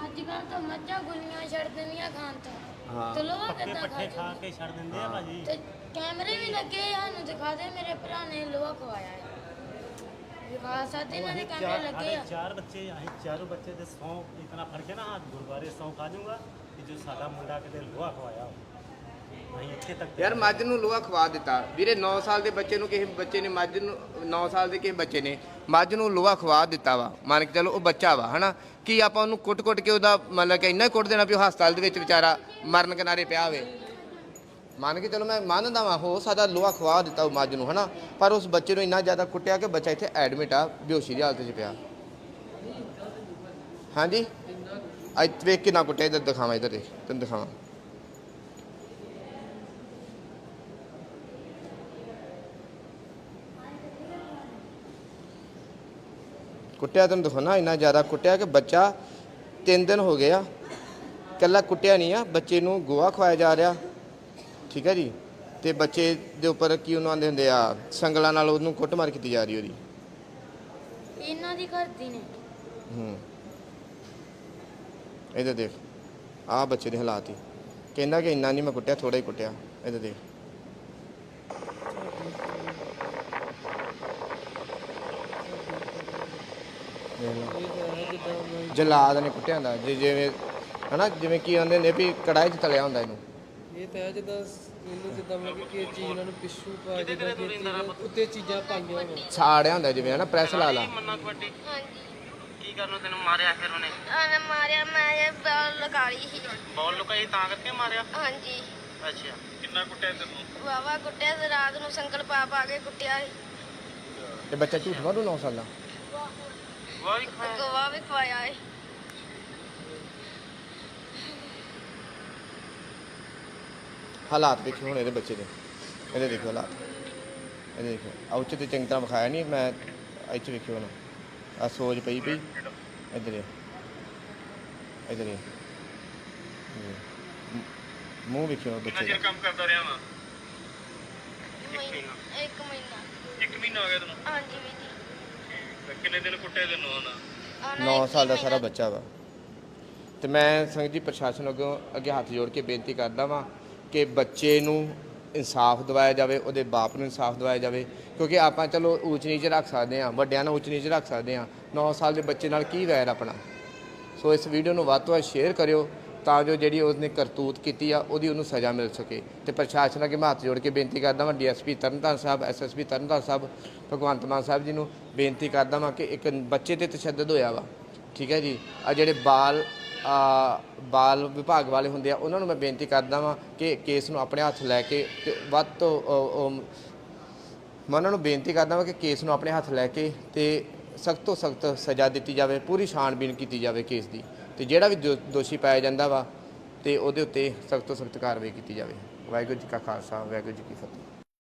ਅੱਜ ਕੱਲ ਤਾਂ ਮੱਝਾਂ ਗੁੱਲੀਆਂ ਛੱਡ ਦਿੰਦੀਆਂ ਖਾਣ ਤੋਂ। ਹਾਂ ਤੇ ਲੋਹਾ ਕਿੱਦਾਂ ਖਾ ਖਾ ਕੇ ਛੱਡ ਦਿੰਦੇ ਆ ਭਾਜੀ। ਤੇ ਕੈਮਰੇ ਵੀ ਲੱਗੇ ਆ ਸਾਨੂੰ ਦਿਖਾ ਦੇ ਮੇਰੇ ਭਰਾ ਨੇ ਲੋਹਾ ਖਵਾਇਆ ਹੈ ਇਹਨਾਂ ਦੇ ਕੈਮਰੇ ਲੱਗੇ ਆ। ਚਾਰ ਬੱਚੇ ਅਸੀਂ ਚਾਰੋਂ ਬੱਚੇ ਦੇ ਸੌ ਇਤਨਾ ਫੜ ਕੇ ਨਾ ਹੱਥ ਗੁਰਬਾਰੇ ਸੌ ਖਾ ਜਾਊਗਾ ਕਿ ਜੋ ਸਾਡਾ ਮੁੰਡਾ ਕਿਤੇ ਲੋਹਾ ਖਵਾਇਆ ਹੋ ਅਸੀਂ ਇੱਥੇ ਤੱਕ ਯਾਰ ਮੱਝ ਨੂੰ ਲੋਹਾ ਖਵਾ ਦਿੱਤਾ। ਵੀਰੇ 9 ਸਾਲ ਦੇ ਬੱਚੇ ਨੂੰ ਕਿਸੇ ਬੱਚੇ ਨੇ, ਮੱਝ ਨੂੰ 9 ਸਾਲ ਦੇ ਕਿਸੇ ਬੱਚੇ ਨੇ ਮੱਝ ਨੂੰ ਲੋਹਾ ਖਵਾ ਦਿੱਤਾ ਵਾ। ਮੰਨ ਕੇ ਚਲੋ ਉਹ ਬੱਚਾ ਵਾ, ਹਨਾ? ਕੀ ਆਪਾਂ ਉਹਨੂੰ ਕੁੱਟ-ਕੁੱਟ ਕੇ ਉਹਦਾ ਮਤਲਬ ਕਿ ਇੰਨਾ ਕੁੱਟ ਦੇਣਾ ਵੀ ਉਹ ਹਸਪਤਾਲ ਦੇ ਵਿੱਚ ਵਿਚਾਰਾ ਮਰਨ ਕਿਨਾਰੇ ਪਿਆ ਹੋਵੇ? ਮੰਨ ਕੇ ਚਲੋ ਮੈਂ ਮੰਨਦਾ ਵਾਂ, ਹੋ ਸਕਦਾ ਲੋਹਾ ਖਵਾ ਦਿੱਤਾ ਉਹ ਮੱਝ ਨੂੰ, ਹਨਾ? ਪਰ ਉਸ ਬੱਚੇ ਨੂੰ ਇੰਨਾ ਜ਼ਿਆਦਾ ਕੁੱਟਿਆ ਕਿ ਬੱਚਾ ਇੱਥੇ ਐਡਮਿਟ ਆ, ਬੇਹੋਸ਼ੀ ਦੀ ਹਾਲਤ 'ਚ ਪਿਆ। ਹਾਂਜੀ? ਅੱਜ ਵੇਖ ਕਿੰਨਾ ਕੁੱਟਿਆ, ਇੱਧਰ ਦਿਖਾਵਾਂ, ਇੱਧਰ ਦੇਖ, ਤੈਨੂੰ ਦਿਖਾਵਾਂ। ਕੁੱਟਿਆ ਤੈਨੂੰ ਦਿਖਾਉਣਾ ਇੰਨਾ ਜ਼ਿਆਦਾ ਕੁੱਟਿਆ ਕਿ ਬੱਚਾ ਤਿੰਨ ਦਿਨ ਹੋ ਗਏ ਆ। ਕੱਲਾ ਕੁੱਟਿਆ ਨਹੀਂ ਆ ਬੱਚੇ ਨੂੰ ਗੋਹਾ ਖਵਾਇਆ ਜਾ ਰਿਹਾ। ਠੀਕ ਹੈ ਜੀ? ਤੇ ਬੱਚੇ ਦੇ ਉੱਪਰ ਕੀ ਉਹਨਾਂ ਆਂਦੇ ਹੁੰਦੇ ਆ ਸੰਗਲਾਂ ਨਾਲ ਉਹਨੂੰ ਕੁੱਟਮਾਰ ਕੀਤੀ ਜਾ ਰਹੀ ਉਹਦੀ। ਇਹਨਾਂ ਦੀ ਕਰਦੀ ਨੇ। ਹੂੰ। ਇਹਦੇ ਦੇਖ ਆਹ ਬੱਚੇ ਦੇ ਹਾਲਾਤ ਹੀ। ਕਹਿੰਦਾ ਕਿ ਇੰਨਾ ਨਹੀਂ ਮੈਂ ਕੁੱਟਿਆ ਥੋੜਾ ਹੀ ਕੁੱਟਿਆ। ਇਹਦੇ ਦੇਖ। ਜਲਾਦ ਨੇ ਕੁੱਟਿਆ ਹੁੰਦਾ। ਜਿ- ਜਿਵੇਂ ਹਨਾ ਜਿਵੇਂ ਕੀ ਆਂਦੇ ਨੇ ਵੀ ਕੜਾਈ 'ਚ ਤਲਿਆ ਹੁੰਦਾ ਇਹਨੂੰ। ਇਹ ਤਾਂ ਹੈ ਜਿੱਦਾਂ ਇਹਨੂੰ ਜਿੱਦਾਂ ਮਤਲਬ ਕਿ ਇਹ ਚੀਜ਼ ਇਹਨਾਂ ਨੂੰ ਪਿੱਛੂ ਪਾ ਜਿੱਦਾਂ ਕਿ ਚੀਜ਼ ਉੱਤੇ ਚੀਜ਼ਾਂ ਪਾਈਆਂ ਹੋਣ ਸਾੜਿਆ ਹੁੰਦਾ ਜਿਵੇਂ ਹਨਾ ਪ੍ਰੈਸ ਲਾ ਲਾ। ਹਾਂਜੀ। ਕੀ ਕਰਨ ਤੈਨੂੰ ਮਾਰਿਆ ਫਿਰ ਉਹਨੇ? ਉਹਨੇ ਮਾਰਿਆ ਮੈਂ ਇਹ ਬਾਲ ਲਗਾ ਲਈ ਸੀ। ਬੋਲ ਲੁਕਾਈ ਤਾਂ ਕਰਕੇ ਮਾਰਿਆ? ਹਾਂਜੀ। ਅੱਛਾ। ਕਿੰਨਾ ਕੁੱਟਿਆ ਤੈਨੂੰ? ਵਾਵਾ ਕੁੱਟਿਆ ਤੇ ਰਾਤ ਨੂੰ ਸੰਗਲ ਪਾ ਪਾ ਕੇ ਕੁੱਟਿਆ ਸੀ। ਤੇ ਬੱਚਾ ਝੂਠ ਮਾਰੂ 9 ਸਾਲ? ਦਾ ਵਾਹ ਗੋਵਾ ਵੀ ਖਵਾਇਆ ਹੈ ਹਾਲਾਤ ਦੇਖੋ ਹੁਣ ਇਹਦੇ ਬੱਚੇ ਦੇ ਇਹਦੇ ਦੇਖੋ ਹਾਲਾਤ ਇਹਦੇ ਦੇਖੋ ਆ ਉੱਚ ਤੇ ਚੰਗੀ ਤਰ੍ਹਾਂ ਵਿਖਾਇਆ ਨਹੀਂ ਮੈਂ ਇੱਥੇ ਵੇਖਿਓ ਹੁਣ ਆ ਸੋਜ ਪਈ ਪਈ ਇੱਧਰ ਇਹ ਇੱਧਰ ਇਹ ਇਹ। ਮੂੰਹ ਵੇਖਿਓ ਬੱਚੇ ਦਾ ਕੰਮ ਕਰਦਾ ਰਿਹਾ ਵਾ ਮਹੀਨਾ ਇੱਕ ਮਹੀਨਾ ਇੱਕ ਮਹੀਨਾ ਹੋ ਗਿਆ ਤੈਨੂੰ ਹਾਂਜੀ ਵੀ ਜੀ ਕਿੰਨੇ ਦਿਨ ਕੁੱਟੇ ਤੈਨੂੰ ਹੁਣ ਉਹਨੇ 9 ਇੱਕ ਸਾਲ ਦਾ ਸਾਰਾ ਬੱਚਾ ਵਾ। ਤੇ ਮੈਂ ਸੰਗਤ ਜੀ ਪ੍ਰਸ਼ਾਸਨ ਅੱਗੇ ਅੱਗੇ ਹੱਥ ਜੋੜ ਕੇ ਬੇਨਤੀ ਕਰਦਾ ਵਾਂ ਕਿ ਬੱਚੇ ਨੂੰ ਇਨਸਾਫ ਦਿਵਾਇਆ ਜਾਵੇ ਉਹਦੇ ਬਾਪ ਨੂੰ ਇਨਸਾਫ ਦਿਵਾਇਆ ਜਾਵੇ। ਕਿਉਂਕਿ ਆਪਾਂ ਚਲੋ ਊਚ ਨੀਚ ਰੱਖ ਸਕਦੇ ਹਾਂ ਵੱਡਿਆਂ ਨੂੰ ਊਚ ਨੀਚ ਰੱਖ ਸਕਦੇ ਹਾਂ। 9 ਸਾਲ ਦੇ ਬੱਚੇ ਨਾਲ ਕੀ ਵੈਰ ਆਪਣਾ? ਸੋ ਇਸ ਵੀਡੀਓ ਨੂੰ ਵੱਧ ਤੋਂ ਵੱਧ ਸ਼ੇਅਰ ਕਰਿਓ ਤਾਂ ਜੋ ਜਿਹੜੀ ਉਸਨੇ ਕਰਤੂਤ ਕੀਤੀ ਆ ਉਹਦੀ ਉਹਨੂੰ ਸਜ਼ਾ ਮਿਲ ਸਕੇ। ਤੇ ਪ੍ਰਸ਼ਾਸਨ ਅੱਗੇ ਮੈਂ ਹੱਥ ਜੋੜ ਕੇ ਬੇਨਤੀ ਕਰਦਾ ਵਾਂ ਡੀਐਸਪੀ ਤਰਨਤਾਰਨ ਸਾਹਿਬ ਐਸਐਸਪੀ ਤਰਨਤਾਰਨ ਸਾਹਿਬ ਭਗਵੰਤ ਮਾਨ ਸਾਹਿਬ ਜੀ ਨੂੰ ਬੇਨਤੀ ਕਰਦਾ ਵਾਂ ਕਿ ਇੱਕ ਬੱਚੇ ਤੇ ਤਸ਼ੱਦਦ ਹੋਇਆ ਵਾ ਠੀਕ ਹੈ ਜੀ? ਆ ਜਿਹੜੇ ਬਾਲ ਆ ਬਾਲ ਵਿਭਾਗ ਵਾਲੇ ਹੁੰਦੇ ਆ ਉਹਨਾਂ ਨੂੰ ਮੈਂ ਬੇਨਤੀ ਕਰਦਾ ਵਾਂ ਕਿ ਕੇਸ ਨੂੰ ਆਪਣੇ ਹੱਥ ਲੈ ਕੇ ਤੇ ਵੱਧ ਤੋਂ ਅ, ਮੈਂ ਉਹਨਾਂ ਨੂੰ ਬੇਨਤੀ ਕਰਦਾ ਵਾਂ ਕਿ ਕੇਸ ਨੂੰ ਆਪਣੇ ਹੱਥ ਲੈ ਕੇ ਤੇ ਸਖਤ ਤੋਂ ਸਖਤ ਸਜ਼ਾ ਦਿੱਤੀ ਜਾਵੇ ਪੂਰੀ ਛਾਣਬੀਨ ਕੀਤੀ ਜਾਵੇ ਕੇਸ ਦੀ। ਤੇ ਜਿਹੜਾ ਵੀ ਦੋ- ਦੋਸ਼ੀ ਪਾਇਆ ਜਾਂਦਾ ਵਾ ਤੇ ਉਹਦੇ ਉੱਤੇ ਸਖਤ ਤੋਂ ਸਖਤ ਕਾਰਵਾਈ ਕੀਤੀ ਜਾਵੇ। ਵਾਹਿਗੁਰੂ ਜੀ ਕਾ ਖਾਲਸਾ ਵਾਹਿਗੁਰੂ ਜੀ ਕੀ ਫਤਿਹ।